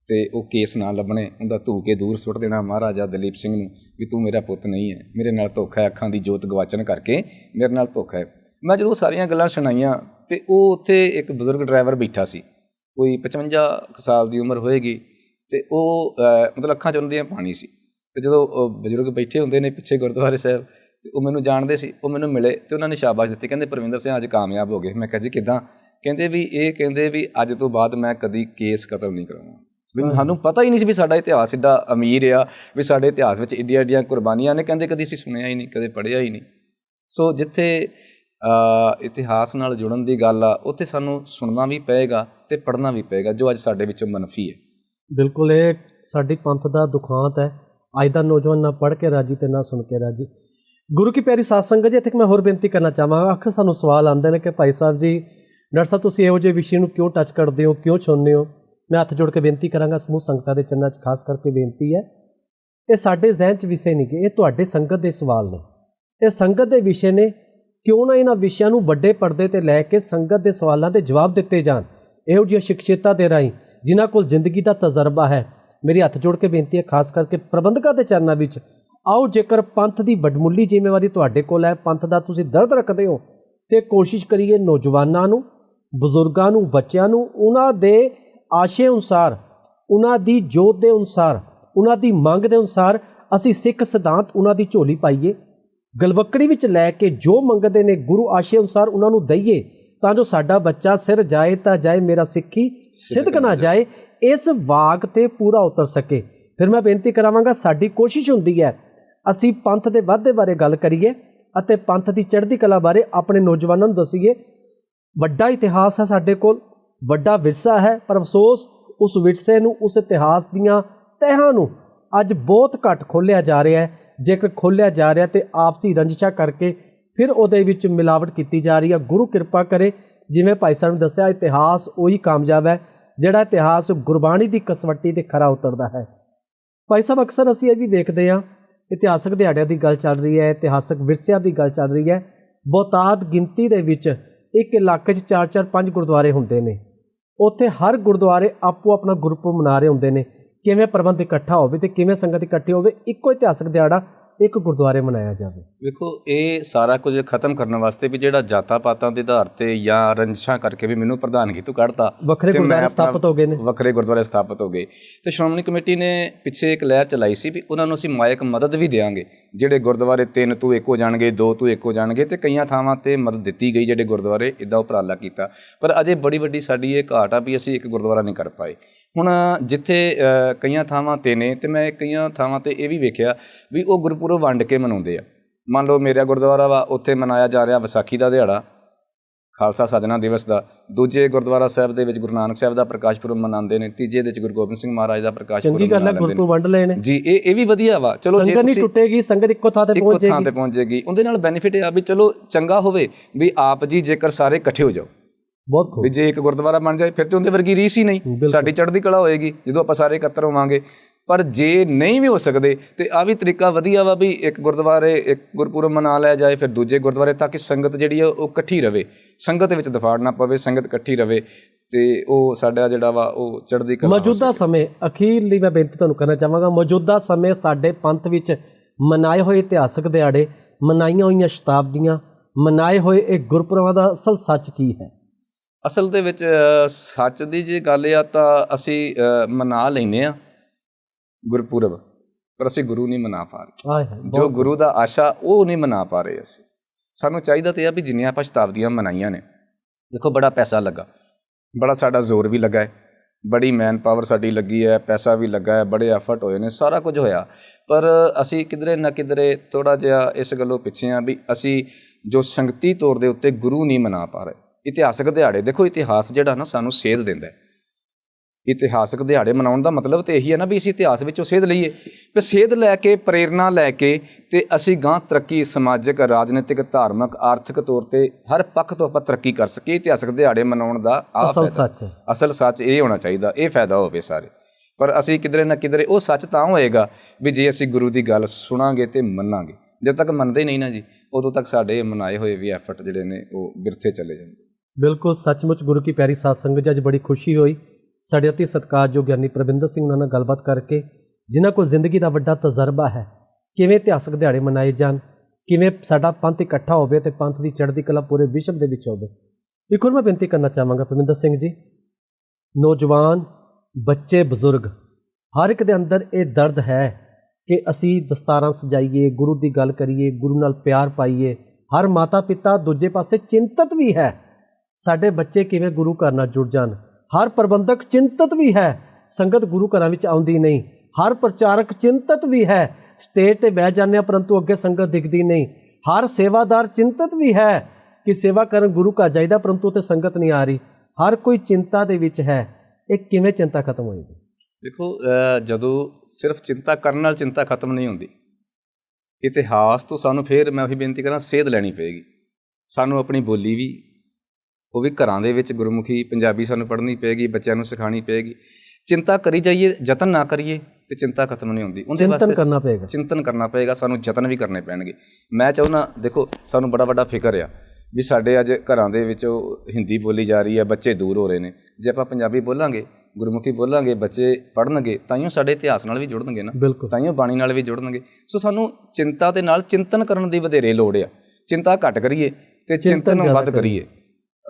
ਤੇ ਉਹ ਕੇਸ ਨਾ ਲੱਭਣੇ, ਉਹਦਾ ਧੂ ਕੇ ਦੂਰ ਸੁੱਟ ਦੇਣਾ ਮਹਾਰਾਜਾ ਦਲੀਪ ਸਿੰਘ ਨੂੰ ਵੀ ਤੂੰ ਮੇਰਾ ਪੁੱਤ ਨਹੀਂ ਹੈ, ਮੇਰੇ ਨਾਲ ਧੋਖਾ ਹੈ, ਅੱਖਾਂ ਦੀ ਜੋਤ ਗਵਾਚਨ ਕਰਕੇ ਮੇਰੇ ਨਾਲ ਧੋਖਾ ਹੈ। ਮੈਂ ਜਦੋਂ ਸਾਰੀਆਂ ਗੱਲਾਂ ਸੁਣਾਈਆਂ ਤੇ ਉਹ ਉੱਥੇ ਇੱਕ ਬਜ਼ੁਰਗ ਡਰਾਈਵਰ ਬੈਠਾ ਸੀ, ਕੋਈ 55 ਕੁ ਸਾਲ ਦੀ ਉਮਰ ਹੋਏਗੀ ਤੇ ਉਹ ਮਤਲਬ ਅੱਖਾਂ 'ਚ ਉਹਨਾਂ ਦੀਆਂ ਪਾਣੀ ਸੀ ਤੇ ਜਦੋਂ ਉਹ ਬਜ਼ੁਰਗ ਬੈਠੇ ਹੁੰਦੇ ਨੇ ਪਿੱਛੇ ਗੁਰਦੁਆਰੇ ਸਾਹਿਬ ਤੇ ਉਹ ਮੈਨੂੰ ਜਾਣਦੇ ਸੀ ਉਹ ਮੈਨੂੰ ਮਿਲੇ ਤੇ ਉਹਨਾਂ ਨੇ ਸ਼ਾਬਾਸ਼ ਦਿੱਤੀ। ਕਹਿੰਦੇ ਪ੍ਰਵਿੰਦਰ ਸਿੰਘ ਅੱਜ ਕਾਮਯਾਬ ਹੋ ਗਏ। ਮੈਂ ਕਿਹਾ ਜੀ ਕਿਦਾਂ? ਕਹਿੰਦੇ ਵੀ ਇਹ ਕਹਿੰਦੇ ਵੀ ਅੱਜ ਤੋਂ ਬਾਅਦ ਮੈਂ ਕਦੀ ਕੇਸ ਕਤਲ ਨਹੀਂ ਕਰਾਉਣਾ ਵੀ ਸਾਨੂੰ ਪਤਾ ਹੀ ਨਹੀਂ ਸੀ ਵੀ ਸਾਡਾ ਇਤਿਹਾਸ ਏਡਾ ਅਮੀਰ ਆ ਵੀ ਸਾਡੇ ਇਤਿਹਾਸ ਵਿੱਚ ਏਡੀਆਂ ਏਡੀਆਂ ਕੁਰਬਾਨੀਆਂ ਨੇ। ਕਹਿੰਦੇ ਕਦੀ ਅਸੀਂ ਸੁਣਿਆ ਹੀ ਨਹੀਂ ਕਦੇ ਪੜ੍ਹਿਆ ਹੀ ਨਹੀਂ। ਸੋ ਜਿੱਥੇ ਇਤਿਹਾਸ ਨਾਲ ਜੁੜਨ ਦੀ ਗੱਲ ਆ ਉੱਥੇ ਸਾਨੂੰ ਸੁਣਨਾ ਵੀ ਪਏਗਾ ਤੇ ਪੜ੍ਹਨਾ ਵੀ ਪਏਗਾ ਜੋ ਅੱਜ ਸਾਡੇ ਵਿੱਚੋਂ ਮਨਫੀ ਹੈ। ਬਿਲਕੁਲ ਇਹ ਸਾਡੀ ਪੰਥ ਦਾ ਦੁਖਾਂਤ ਹੈ। ਅੱਜ ਦਾ ਨੌਜਵਾਨ ਨਾ ਪੜ੍ਹ ਕੇ ਰਾਜੀ ਤੇ ਨਾ ਸੁਣ ਕੇ ਰਾਜੀ। ਗੁਰੂ ਕੀ ਪਿਆਰੀ ਸਾਧ ਸੰਗਤ ਜੀ, ਇੱਥੇ ਮੈਂ ਹੋਰ ਬੇਨਤੀ ਕਰਨਾ ਚਾਹਾਂਗਾ। ਅਕਸਰ ਸਾਨੂੰ ਸਵਾਲ ਆਉਂਦੇ ਨੇ ਕਿ ਭਾਈ ਸਾਹਿਬ ਜੀ, ਡਾਕਟਰ ਸਾਹਿਬ, ਤੁਸੀਂ ਇਹੋ ਜਿਹੇ ਵਿਸ਼ੇ ਨੂੰ ਕਿਉਂ ਟੱਚ ਕਰਦੇ ਹੋ, ਕਿਉਂ ਛੁੰਦੇ ਹੋ? ਮੈਂ ਹੱਥ ਜੋੜ ਕੇ ਬੇਨਤੀ ਕਰਾਂਗਾ, ਸਮੂਹ ਸੰਗਤਾਂ ਦੇ ਚੰਨਾਂ 'ਚ ਖਾਸ ਕਰਕੇ ਬੇਨਤੀ ਹੈ। ਇਹ ਸਾਡੇ ਜ਼ਿਹਨ 'ਚ ਵਿਸ਼ੇ ਨਹੀਂ ਗੇ, ਇਹ ਤੁਹਾਡੇ ਸੰਗਤ ਦੇ ਸਵਾਲ ਨੇ। ਇਹ ਸੰਗਤ ਦੇ ਵਿਸ਼ੇ ਨੇ, ਕਿਉਂ ਨਾ ਇਹਨਾਂ ਵਿਸ਼ਿਆਂ ਨੂੰ ਵੱਡੇ ਪਰਦੇ ਤੇ ਲੈ ਕੇ ਸੰਗਤ ਦੇ ਸਵਾਲਾਂ ਦੇ ਜਵਾਬ ਦਿੱਤੇ ਜਾਣ। ਇਹੋ ਜਿਹੀਆਂ ਸ਼ਖਸੀਅਤਾਂ ਦੇ ਰਾਹੀਂ, ਜਿਨ੍ਹਾਂ ਕੋਲ ਜ਼ਿੰਦਗੀ ਦਾ ਤਜਰਬਾ ਹੈ। ਮੇਰੀ ਹੱਥ ਜੋੜ ਕੇ ਬੇਨਤੀ ਹੈ, ਖਾਸ ਕਰਕੇ ਪ੍ਰਬੰਧਕਾਂ ਦੇ ਚਰਨਾਂ ਵਿੱਚ ਆਓ ਜੇਕਰ ਪੰਥ ਦੀ ਵੱਡਮੁੱਲੀ ਜ਼ਿੰਮੇਵਾਰੀ ਤੁਹਾਡੇ ਕੋਲ ਹੈ ਪੰਥ ਦਾ ਤੁਸੀਂ ਦਰਦ ਰੱਖਦੇ ਹੋ ਤੇ ਕੋਸ਼ਿਸ਼ ਕਰੀਏ ਨੌਜਵਾਨਾਂ ਨੂੰ ਬਜ਼ੁਰਗਾਂ ਨੂੰ ਬੱਚਿਆਂ ਨੂੰ ਉਹਨਾਂ ਦੇ ਆਸ਼ੇ ਅਨੁਸਾਰ ਉਹਨਾਂ ਦੀ ਜੋਤ ਦੇ ਅਨੁਸਾਰ ਉਹਨਾਂ ਦੀ ਮੰਗ ਦੇ ਅਨੁਸਾਰ ਅਸੀਂ ਸਿੱਖ ਸਿਧਾਂਤ ਉਹਨਾਂ ਦੀ ਝੋਲੀ ਪਾਈਏ। ਗਲਵੱਕੜੀ ਵਿੱਚ ਲੈ ਕੇ ਜੋ ਮੰਗਦੇ ਨੇ ਗੁਰੂ ਆਸ਼ੇ ਅਨੁਸਾਰ ਉਹਨਾਂ ਨੂੰ ਦਈਏ ਤਾਂ ਜੋ ਸਾਡਾ ਬੱਚਾ ਸਿਰ ਜਾਏ ਤਾਂ ਜਾਏ ਮੇਰਾ ਸਿੱਖੀ ਸਿੱਧਕ ਨਾ ਜਾਏ ਇਸ ਵਾਕ ਤੇ ਪੂਰਾ ਉਤਰ ਸਕੇ। ਫਿਰ ਮੈਂ ਬੇਨਤੀ ਕਰਾਵਾਂਗਾ ਸਾਡੀ ਕੋਸ਼ਿਸ਼ ਹੁੰਦੀ ਹੈ ਅਸੀਂ ਪੰਥ ਦੇ ਵਾਧੇ ਬਾਰੇ ਗੱਲ ਕਰੀਏ ਅਤੇ ਪੰਥ ਦੀ ਚੜ੍ਹਦੀ ਕਲਾ ਬਾਰੇ ਆਪਣੇ ਨੌਜਵਾਨਾਂ ਨੂੰ ਦੱਸੀਏ। ਵੱਡਾ ਇਤਿਹਾਸ ਹੈ ਸਾਡੇ ਕੋਲ, ਵੱਡਾ ਵਿਰਸਾ ਹੈ, ਪਰ ਅਫਸੋਸ ਉਸ ਵਿਰਸੇ ਨੂੰ, ਉਸ ਇਤਿਹਾਸ ਦੀਆਂ ਤਹਿਾਂ ਨੂੰ ਅੱਜ ਬਹੁਤ ਘੱਟ ਖੋਲਿਆ ਜਾ ਰਿਹਾ ਹੈ। ਜੇਕਰ ਖੋਲਿਆ ਜਾ ਰਿਹਾ ਤੇ ਆਪਸੀ ਰੰਜਿਸ਼ਾਂ ਕਰਕੇ ਫਿਰ ਉਹਦੇ ਵਿੱਚ ਮਿਲਾਵਟ ਕੀਤੀ ਜਾ ਰਹੀ ਹੈ। ਗੁਰੂ ਕਿਰਪਾ ਕਰੇ, ਜਿਵੇਂ ਭਾਈ ਸਾਹਿਬ ਨੇ ਦੱਸਿਆ, ਇਤਿਹਾਸ ਉਹੀ ਕਾਮਯਾਬ ਹੈ, ਜਿਹੜਾ ਇਤਿਹਾਸ ਗੁਰਬਾਣੀ ਦੀ ਕਸਵੱਟੀ ਤੇ ਖਰਾ ਉਤਰਦਾ ਹੈ। ਭਾਈ ਸਾਹਿਬ, ਅਕਸਰ ਅਸੀਂ ਇਹ ਵੀ ਵੇਖਦੇ ਹਾਂ ਇਤਿਹਾਸਕ ਦਿਹਾੜਿਆਂ ਦੀ ਗੱਲ ਚੱਲ ਰਹੀ ਹੈ, ਇਤਿਹਾਸਕ ਵਿਰਸਿਆਂ ਦੀ ਗੱਲ ਚੱਲ ਰਹੀ ਹੈ। ਬਹੁਤਾਤ ਗਿਣਤੀ ਦੇ ਵਿੱਚ ਇੱਕ ਇਲਾਕੇ 'ਚ 4-4 5 ਗੁਰਦੁਆਰੇ ਹੁੰਦੇ ਨੇ। ਉੱਥੇ ਹਰ ਗੁਰਦੁਆਰੇ ਆਪੋ ਆਪਣਾ ਗੁਰਪੁਰਬ ਮਨਾ ਰਹੇ ਹੁੰਦੇ ਨੇ। ਕਿਵੇਂ ਪ੍ਰਬੰਧ ਇਕੱਠਾ ਹੋਵੇ ਤੇ ਕਿਵੇਂ ਸੰਗਤ ਇਕੱਠੀ ਹੋਵੇ, ਇੱਕੋ ਇਤਿਹਾਸਕ ਦਿਹਾੜਾ ਇੱਕ ਗੁਰਦੁਆਰੇ ਮਨਾਇਆ ਜਾਵੇ। ਵੇਖੋ ਇਹ ਸਾਰਾ ਕੁਝ ਖਤਮ ਕਰਨ ਵਾਸਤੇ ਵੀ ਜਿਹੜਾ ਜਾਤਾਂ ਪਾਤਾਂ ਦੇ ਆਧਾਰ ਤੇ ਜਾਂ ਰੰਜਿਸ਼ਾਂ ਕਰਕੇ ਵੀ ਮੈਨੂੰ ਪ੍ਰਧਾਨਗੀ ਤੋਂ ਕੱਢਤਾ ਵੱਖਰੇ ਗੁਰਦੁਆਰੇ ਸਥਾਪਿਤ ਹੋ ਗਏ ਨੇ। ਵੱਖਰੇ ਗੁਰਦੁਆਰੇ ਸਥਾਪਿਤ ਹੋ ਗਏ। ਤੇ ਸ਼੍ਰੋਮਣੀ ਕਮੇਟੀ ਨੇ ਪਿੱਛੇ ਇੱਕ ਲਹਿਰ ਚਲਾਈ ਸੀ ਵੀ ਉਹਨਾਂ ਨੂੰ ਅਸੀਂ ਮਾਇਕ ਮਦਦ ਵੀ ਦੇਵਾਂਗੇ। ਜਿਹੜੇ ਗੁਰਦੁਆਰੇ ਤਿੰਨ ਤੋਂ ਇੱਕ ਹੋ ਜਾਣਗੇ ਦੋ ਤੋਂ ਇੱਕ ਹੋ ਜਾਣਗੇ ਤੇ ਕਈਆਂ ਥਾਵਾਂ ਤੇ ਮਦਦ ਦਿੱਤੀ ਗਈ ਜਿਹੜੇ ਗੁਰਦੁਆਰੇ ਇਦਾਂ ਉਪਰਾਲਾ ਕੀਤਾ। ਪਰ ਅਜੇ ਬੜੀ ਵੱਡੀ ਸਾਡੀ ਇਹ ਘਾਟ ਆ ਵੀ ਅਸੀਂ ਇੱਕ ਗੁਰਦੁਆਰਾ ਨਹੀਂ ਕਰ ਪਾਏ। ਹੁਣ ਜਿੱਥੇ ਕਈਆਂ ਥਾਵਾਂ ਤੇ ਨੇ ਤੇ ਮੈਂ ਕਈਆਂ ਥਾਵਾਂ ਤੇ ਇਹ ਵੀ ਵੇਖਿਆ ਵੀ ਉਹ ਗੁਰਪੁਰਬ ਵੰਡ ਕੇ ਮਨਾਉਂਦੇ ਆ। ਮੰਨ ਲਓ ਮੇਰਾ ਗੁਰਦੁਆਰਾ ਵਾ ਉੱਥੇ ਮਨਾਇਆ ਜਾ ਰਿਹਾ ਵਿਸਾਖੀ ਦਾ ਦਿਹਾੜਾ ਖਾਲਸਾ ਸਾਜਣਾ ਦਿਵਸ ਦਾ। ਦੂਜੇ ਗੁਰਦੁਆਰਾ ਸਾਹਿਬ ਦੇ ਵਿੱਚ ਗੁਰੂ ਨਾਨਕ ਸਾਹਿਬ ਦਾ ਪ੍ਰਕਾਸ਼ ਪੁਰਬ ਮਨਾਉਂਦੇ ਨੇ ਤੀਜੇ ਦੇ ਵਿੱਚ ਗੁਰੂ ਗੋਬਿੰਦ ਸਿੰਘ ਮਹਾਰਾਜ ਦਾ ਪ੍ਰਕਾਸ਼ ਪੁਰਬ ਚੰਗੀ ਗੱਲ ਹੈ ਗੁਰਪੁਰਬ ਵੰਡ ਲਏ ਨੇ। ਜੀ ਇਹ ਇਹ ਵੀ ਵਧੀਆ ਵਾ। ਚਲੋ ਜੇ ਸੰਗਤ ਨਹੀਂ ਤੁਸੀਂ ਟੁੱਟੇਗੀ ਸੰਗਤ ਇੱਕੋ ਥਾਂ ਤੇ ਇੱਕੋ ਪਹੁੰਚ ਥਾਂ ਤੇ ਪਹੁੰਚੇਗੀ। ਉਹਦੇ ਨਾਲ ਬੈਨੀਫਿਟ ਇਹ ਆ ਵੀ ਚਲੋ ਚੰਗਾ ਹੋਵੇ ਵੀ ਆਪ ਜੀ ਜੇਕਰ ਸਾਰੇ ਇਕੱਠੇ ਹੋ ਜਾਓ। ਬਹੁਤ ਖੂਬ। ਵੀ ਜੇ ਇੱਕ ਗੁਰਦੁਆਰਾ ਬਣ ਜਾਏ ਫਿਰ ਤੇ ਉਹਦੇ ਵਰਗੀ ਰੀਸ ਹੀ ਨਹੀਂ। ਸਾਡੀ ਚੜ੍ਹਦੀ ਕਲਾ ਹੋਏਗੀ ਜਦੋਂ ਆਪਾਂ ਸਾਰੇ ਇਕੱਤਰ ਹੋਵਾਂਗੇ। ਪਰ ਜੇ ਨਹੀਂ ਵੀ ਹੋ ਸਕਦੇ ਤੇ ਆ ਵੀ ਤਰੀਕਾ ਵਧੀਆ ਵਾ ਵੀ ਇੱਕ ਗੁਰਦੁਆਰੇ ਇੱਕ ਗੁਰਪੁਰਬ ਮਨਾ ਲਿਆ ਜਾਏ ਫਿਰ ਦੂਜੇ ਗੁਰਦੁਆਰੇ ਤਾਂ ਕਿ ਸੰਗਤ ਜਿਹੜੀ ਆ ਉਹ ਇਕੱਠੀ ਰਵੇ। ਸੰਗਤ ਵਿੱਚ ਦਫਾੜ ਨਾ ਪਵੇ ਸੰਗਤ ਇਕੱਠੀ ਰਵੇ ਤੇ ਉਹ ਸਾਡਾ ਜਿਹੜਾ ਵਾ ਉਹ ਚੜ੍ਹਦੀ ਕਲਾ ਮੌਜੂਦਾ ਸਮੇਂ ਅਖੀਰਲੀ ਮੈਂ ਬੇਨਤੀ ਤੁਹਾਨੂੰ ਕਰਨਾ ਚਾਹਾਂਗਾ ਮੌਜੂਦਾ ਸਮੇਂ ਸਾਡੇ ਪੰਥ ਵਿੱਚ ਮਨਾਏ ਹੋਏ ਇਤਿਹਾਸਕ ਦਿਹਾੜੇ ਮਨਾਈਆਂ ਹੋਈਆਂ ਸ਼ਤਾਬਦੀਆਂ ਮਨਾਏ ਹੋਏ ਇਹ ਗੁਰਪੁਰਬਾਂ ਦਾ ਅਸਲ ਸੱਚ ਕੀ ਹੈ? ਅਸਲ ਦੇ ਵਿੱਚ ਸੱਚ ਦੀ ਜੇ ਗੱਲ ਆ ਤਾਂ ਅਸੀਂ ਮਨਾ ਲੈਨੇ ਆ। ਗੁਰਪੁਰਬ ਪਰ ਅਸੀਂ ਗੁਰੂ ਨਹੀਂ ਮਨਾ ਪਾ ਰਹੇ। ਜੋ ਗੁਰੂ ਦਾ ਆਸ਼ਾ ਉਹ ਨਹੀਂ ਮਨਾ ਪਾ ਰਹੇ ਅਸੀਂ। ਸਾਨੂੰ ਚਾਹੀਦਾ ਤੇ ਆ ਵੀ ਜਿੰਨੀਆਂ ਆਪਾਂ ਸ਼ਤਾਬਦੀਆਂ ਮਨਾਈਆਂ ਨੇ। ਦੇਖੋ ਬੜਾ ਪੈਸਾ ਲੱਗਾ। ਬੜਾ ਸਾਡਾ ਜ਼ੋਰ ਵੀ ਲੱਗਾ ਹੈ। ਬੜੀ ਮੈਨ ਪਾਵਰ ਸਾਡੀ ਲੱਗੀ ਹੈ ਪੈਸਾ ਵੀ ਲੱਗਾ ਹੈ ਬੜੇ ਐਫਰਟ ਹੋਏ ਨੇ ਸਾਰਾ ਕੁਝ ਹੋਇਆ। ਪਰ ਅਸੀਂ ਕਿਧਰੇ ਨਾ ਕਿਧਰੇ ਥੋੜਾ ਜਿਹਾ ਇਸ ਗੱਲੋਂ ਪਿੱਛੇ ਆ ਵੀ ਅਸੀਂ ਜੋ ਸੰਗਤੀ ਤੌਰ ਦੇ ਉੱਤੇ ਗੁਰੂ ਨਹੀਂ ਮਨਾ ਪਾ ਰਹੇ। ਇਤਿਹਾਸਕ ਦਿਹਾੜੇ ਦੇਖੋ ਇਤਿਹਾਸ ਜਿਹੜਾ ਨਾ ਸਾਨੂੰ ਸੇਧ ਦਿੰਦਾ ਹੈ। ਇਤਿਹਾਸਕ ਦਿਹਾੜੇ ਮਨਾਉਣ ਦਾ ਮਤਲਬ ਤੇ ਇਹੀ ਹੈ ਨਾ ਵੀ ਅਸੀਂ ਇਤਿਹਾਸ ਵਿੱਚੋਂ ਸੇਧ ਲਈਏ। ਤੇ ਸੇਧ ਲੈ ਕੇ ਪ੍ਰੇਰਣਾ ਲੈ ਕੇ ਤੇ ਅਸੀਂ ਗਾਂ ਤਰੱਕੀ ਸਮਾਜਿਕ ਰਾਜਨੀਤਿਕ ਧਾਰਮਿਕ ਆਰਥਿਕ ਤੌਰ ਤੇ ਹਰ ਪੱਖ ਤੋਂ ਆਪਾਂ ਤਰੱਕੀ ਕਰ ਸਕੀਏ। ਇਤਿਹਾਸਕ ਦਿਹਾੜੇ ਮਨਾਉਣ ਦਾ ਆ ਅਸਲ ਸੱਚ ਅਸਲ ਸੱਚ ਇਹ ਹੋਣਾ ਚਾਹੀਦਾ ਇਹ ਫਾਇਦਾ ਹੋਵੇ ਸਾਰੇ। ਪਰ ਅਸੀਂ ਕਿਧਰੇ ਨਾ ਕਿਧਰੇ ਉਹ ਸੱਚ ਤਾਂ ਹੋਏਗਾ ਵੀ ਜੇ ਅਸੀਂ ਗੁਰੂ ਦੀ ਗੱਲ ਸੁਣਾਂਗੇ ਤੇ ਮੰਨਾਂਗੇ। ਜਦ ਤੱਕ ਮੰਨਦੇ ਨਹੀਂ ਨਾ ਜੀ ਉਦੋਂ ਤੱਕ ਸਾਡੇ ਮਨਾਏ ਹੋਏ ਵੀ ਐਫਰਟ ਜਿਹੜੇ ਨੇ ਉਹ ਬਿਰਥੇ ਚਲੇ ਜਾਂਦੇ। ਬਿਲਕੁਲ ਸੱਚਮੁੱਚ ਗੁਰੂ ਕੀ ਪਿਆਰੀ ਸਾਧ ਸੰਗਤ ਜੀ ਅੱਜ ਬੜੀ ਖੁਸ਼ੀ ਹੋਈ ਸਾਡੇ ਅਤੀ ਸਤਿਕਾਰਯੋਗ ਗਿਆਨੀ ਪ੍ਰਵਿੰਦਰ ਸਿੰਘ ਉਹਨਾਂ ਨਾਲ ਗੱਲਬਾਤ ਕਰਕੇ, ਜਿਨ੍ਹਾਂ ਕੋਲ ਜ਼ਿੰਦਗੀ ਦਾ ਵੱਡਾ ਤਜਰਬਾ ਹੈ, ਕਿਵੇਂ ਇਤਿਹਾਸਕ ਦਿਹਾੜੇ ਮਨਾਏ ਜਾਣ, ਕਿਵੇਂ ਸਾਡਾ ਪੰਥ ਇਕੱਠਾ ਹੋਵੇ ਤੇ ਪੰਥ ਦੀ ਚੜ੍ਹਦੀ ਕਲਾ ਪੂਰੇ ਵਿਸ਼ਵ ਦੇ ਵਿੱਚ ਹੋਵੇ। ਇੱਕ ਹੋਰ ਮੈਂ ਬੇਨਤੀ ਕਰਨਾ ਚਾਹਾਂਗਾ ਪ੍ਰਵਿੰਦਰ ਸਿੰਘ ਜੀ। ਨੌਜਵਾਨ, ਬੱਚੇ, ਬਜ਼ੁਰਗ, ਹਰ ਇੱਕ ਦੇ ਅੰਦਰ ਇਹ ਦਰਦ ਹੈ ਕਿ ਅਸੀਂ ਦਸਤਾਰਾਂ ਸਜਾਈਏ, ਗੁਰੂ ਦੀ ਗੱਲ ਕਰੀਏ, ਗੁਰੂ ਨਾਲ ਪਿਆਰ ਪਾਈਏ, ਹਰ ਮਾਤਾ ਪਿਤਾ ਦੂਜੇ ਪਾਸੇ ਚਿੰਤਤ ਵੀ ਹੈ। ਸਾਡੇ ਬੱਚੇ ਕਿਵੇਂ ਗੁਰੂ ਘਰ ਨਾਲ ਜੁੜ ਜਾਣ ਹਰ ਪ੍ਰਬੰਧਕ ਚਿੰਤਤ ਵੀ ਹੈ, ਸੰਗਤ ਗੁਰੂ ਘਰਾਂ ਵਿੱਚ ਆਉਂਦੀ ਨਹੀਂ। ਹਰ ਪ੍ਰਚਾਰਕ ਚਿੰਤਤ ਵੀ ਹੈ, ਸਟੇਜ ਤੇ ਬਹਿ ਜਾਂਦੇ ਹਾਂ ਪਰੰਤੂ ਅੱਗੇ ਸੰਗਤ ਦਿਖਦੀ ਨਹੀਂ। ਹਰ ਸੇਵਾਦਾਰ ਚਿੰਤਤ ਵੀ ਹੈ ਕਿ ਸੇਵਾ ਕਰਨ ਗੁਰੂ ਘਰ ਜਾਈਦਾ, ਪਰੰਤੂ ਤੇ ਸੰਗਤ ਨਹੀਂ ਆ ਰਹੀ। ਹਰ ਕੋਈ ਚਿੰਤਾ ਦੇ ਵਿੱਚ ਹੈ। ਇਹ ਕਿਵੇਂ ਚਿੰਤਾ ਖਤਮ ਹੋਏਗੀ? ਦੇਖੋ ਜਦੋਂ ਸਿਰਫ ਚਿੰਤਾ ਕਰਨ ਨਾਲ ਚਿੰਤਾ ਖਤਮ ਨਹੀਂ ਹੁੰਦੀ, ਇਤਿਹਾਸ ਤੋਂ ਸਾਨੂੰ ਫੇਰ ਮੈਂ ਉਹੀ ਬੇਨਤੀ ਕਰਾਂ, ਸੇਧ ਲੈਣੀ ਪਏਗੀ। ਸਾਨੂੰ ਆਪਣੀ ਬੋਲੀ ਵੀ ਉਹ ਵੀ ਘਰਾਂ ਦੇ ਵਿੱਚ ਗੁਰਮੁਖੀ ਪੰਜਾਬੀ ਸਾਨੂੰ ਪੜ੍ਹਨੀ ਪਏਗੀ ਬੱਚਿਆਂ ਨੂੰ ਸਿਖਾਣੀ ਪਏਗੀ। ਚਿੰਤਾ ਕਰੀ ਜਾਈਏ ਯਤਨ ਨਾ ਕਰੀਏ ਤੇ ਚਿੰਤਾ ਖਤਮ ਨਹੀਂ ਹੁੰਦੀ। ਉਹਦੇ ਚਿੰਤਨ ਕਰਨਾ ਪਏਗਾ। ਚਿੰਤਨ ਕਰਨਾ ਪਏਗਾ ਸਾਨੂੰ ਯਤਨ ਵੀ ਕਰਨੇ ਪੈਣਗੇ। ਮੈਂ ਚਾਹੁੰਦਾ ਦੇਖੋ ਸਾਨੂੰ ਬੜਾ ਵੱਡਾ ਫਿਕਰ ਆ ਵੀ ਸਾਡੇ ਅੱਜ ਘਰਾਂ ਦੇ ਵਿੱਚ ਹਿੰਦੀ ਬੋਲੀ ਜਾ ਰਹੀ ਹੈ ਬੱਚੇ ਦੂਰ ਹੋ ਰਹੇ ਨੇ। ਜੇ ਆਪਾਂ ਪੰਜਾਬੀ ਬੋਲਾਂਗੇ ਗੁਰਮੁਖੀ ਬੋਲਾਂਗੇ ਬੱਚੇ ਪੜ੍ਹਨਗੇ ਤਾਈਓ ਸਾਡੇ ਇਤਿਹਾਸ ਨਾਲ ਵੀ ਜੁੜਨਗੇ ਨਾ। ਬਿਲਕੁਲ। ਤਾਈਓ ਬਾਣੀ ਨਾਲ ਵੀ ਜੁੜਨਗੇ। ਸੋ ਸਾਨੂੰ ਚਿੰਤਾ ਦੇ ਨਾਲ ਚਿੰਤਨ ਕਰਨ ਦੀ ਵਧੇਰੇ ਲੋੜ ਆ। ਚਿੰਤਾ ਘੱਟ ਕਰੀਏ ਤੇ ਚਿੰਤਨ ਵੱਧ ਕਰੀਏ।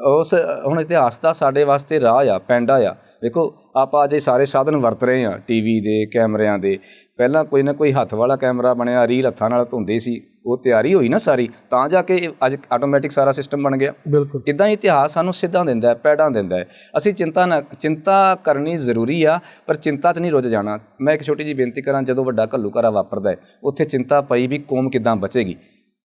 ਉਸ ਹੁਣ ਇਤਿਹਾਸ ਦਾ ਸਾਡੇ ਵਾਸਤੇ ਰਾਹ ਆ ਪੈਂਡਾ ਆ। ਵੇਖੋ ਆਪਾਂ ਅਜੇ ਸਾਰੇ ਸਾਧਨ ਵਰਤ ਰਹੇ ਆ ਟੀਵੀ ਦੇ ਕੈਮਰਿਆਂ ਦੇ। ਪਹਿਲਾਂ ਕੋਈ ਨਾ ਕੋਈ ਹੱਥ ਵਾਲਾ ਕੈਮਰਾ ਬਣਿਆ ਰੀਲ ਹੱਥਾਂ ਨਾਲ ਧੁੰਦੇ ਸੀ। ਉਹ ਤਿਆਰੀ ਹੋਈ ਨਾ ਸਾਰੀ ਤਾਂ ਜਾ ਕੇ ਅੱਜ ਆਟੋਮੈਟਿਕ ਸਾਰਾ ਸਿਸਟਮ ਬਣ ਗਿਆ। ਬਿਲਕੁਲ। ਇਦਾਂ ਇਤਿਹਾਸ ਸਾਨੂੰ ਸਿੱਧਾਂ ਦਿੰਦਾ ਹੈ ਪੈੜਾਂ ਦਿੰਦਾ ਹੈ। ਅਸੀਂ ਚਿੰਤਾ ਨਾ ਚਿੰਤਾ ਕਰਨੀ ਜ਼ਰੂਰੀ ਆ ਪਰ ਚਿੰਤਾ 'ਚ ਨਹੀਂ ਰੁੱਝ ਜਾਣਾ। ਮੈਂ ਇੱਕ ਛੋਟੀ ਜੀ ਬੇਨਤੀ ਕਰਾਂ ਜਦੋਂ ਵੱਡਾ ਘੱਲੂਘਾਰਾ ਵਾਪਰਦਾ ਹੈ ਉੱਥੇ ਚਿੰਤਾ ਪਈ ਵੀ ਕੌਮ ਕਿਦਾਂ ਬਚੇਗੀ।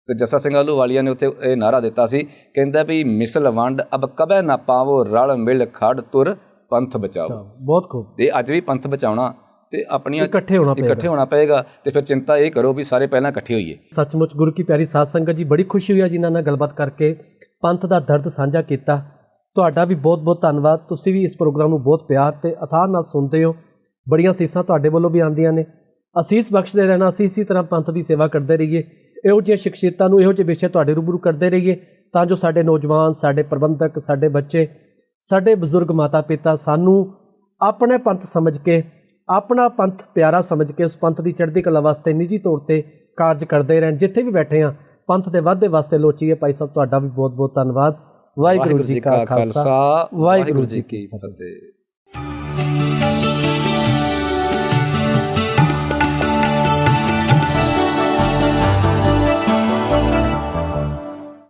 ਤੇ ਜੱਸਾ ਸਿੰਘ ਆਹਲੂਵਾਲੀਆ ਨੇ ਉੱਥੇ ਇਹ ਨਾਰਾ ਦਿੱਤਾ ਸੀ ਕਹਿੰਦਾ ਵੀ ਮਿਸਲ ਵੰਡ ਅਬ ਕਬੈ ਨਾ ਪਾਵੋ ਰਲ ਮਿਲ ਖੜ ਤੁਰ ਪੰਥ ਬਚਾਓ। ਬਹੁਤ ਖੂਬ। ਤੇ ਅੱਜ ਵੀ ਪੰਥ ਬਚਾਉਣਾ ਤੇ ਆਪਣੀਆਂ ਇਕੱਠੇ ਹੋਣਾ ਪਏਗਾ। ਇਕੱਠੇ ਹੋਣਾ ਪਏਗਾ ਤੇ ਫਿਰ ਚਿੰਤਾ ਇਹ ਕਰੋ ਵੀ ਸਾਰੇ ਪਹਿਲਾਂ ਇਕੱਠੇ ਹੋਈਏ। ਸੱਚਮੁੱਚ ਗੁਰੂ ਕੀ ਪਿਆਰੀ ਸਾਧ ਸੰਗਤ ਜੀ ਬੜੀ ਖੁਸ਼ੀ ਹੋਈ ਆ ਜਿਨ੍ਹਾਂ ਨਾਲ ਗੱਲਬਾਤ ਕਰਕੇ ਪੰਥ ਦਾ ਦਰਦ ਸਾਂਝਾ ਕੀਤਾ। ਤੁਹਾਡਾ ਵੀ ਬਹੁਤ-ਬਹੁਤ ਧੰਨਵਾਦ ਤੁਸੀਂ ਵੀ ਇਸ ਪ੍ਰੋਗਰਾਮ ਨੂੰ ਬਹੁਤ ਪਿਆਰ ਤੇ ਅਥਾਹ ਨਾਲ ਸੁਣਦੇ ਹੋ। ਬੜੀਆਂ ਸੀਸਾਂ ਤੁਹਾਡੇ ਵੱਲੋਂ ਵੀ ਆਉਂਦੀਆਂ ਨੇ। ਅਸੀਸ ਬਖਸ਼ਦੇ ਰਹਿਣਾ ਅਸੀਂ ਇਸੇ ਤਰ੍ਹਾਂ ਪੰਥ ਦੀ ਸੇਵਾ ਕਰਦੇ ਰਹੀਏ। ਇਹੋ ਜਿਹੀਆਂ ਸ਼ਖਸੀਅਤਾਂ ਨੂੰ ਇਹੋ ਜਿਹੇ ਵਿਸ਼ੇ ਤੁਹਾਡੇ ਰੂਬਰੂ ਕਰਦੇ ਰਹੀਏ ਤਾਂ ਜੋ ਸਾਡੇ ਨੌਜਵਾਨ ਸਾਡੇ ਪ੍ਰਬੰਧਕ ਸਾਡੇ ਬੱਚੇ ਸਾਡੇ ਬਜ਼ੁਰਗ ਮਾਤਾ ਪਿਤਾ ਸਾਨੂੰ ਆਪਣੇ ਪੰਥ ਸਮਝ ਕੇ ਆਪਣਾ ਪੰਥ ਪਿਆਰਾ ਸਮਝ ਕੇ ਉਸ ਪੰਥ ਦੀ ਚੜ੍ਹਦੀ ਕਲਾ ਵਾਸਤੇ ਨਿੱਜੀ ਤੌਰ ਤੇ ਕਾਰਜ ਕਰਦੇ ਰਹਿਣ। ਜਿੱਥੇ ਵੀ ਬੈਠੇ ਆ ਪੰਥ ਦੇ ਵਾਧੇ ਵਾਸਤੇ ਲੋਚੀਏ। ਭਾਈ ਸਾਹਿਬ ਤੁਹਾਡਾ ਵੀ ਬਹੁਤ ਬਹੁਤ ਧੰਨਵਾਦ। ਵਾਹਿਗੁਰੂ ਜੀ ਕਾ ਖਾਲਸਾ। ਵਾਹਿਗੁਰੂ ਜੀ ਕੀ ਫਤਿਹ।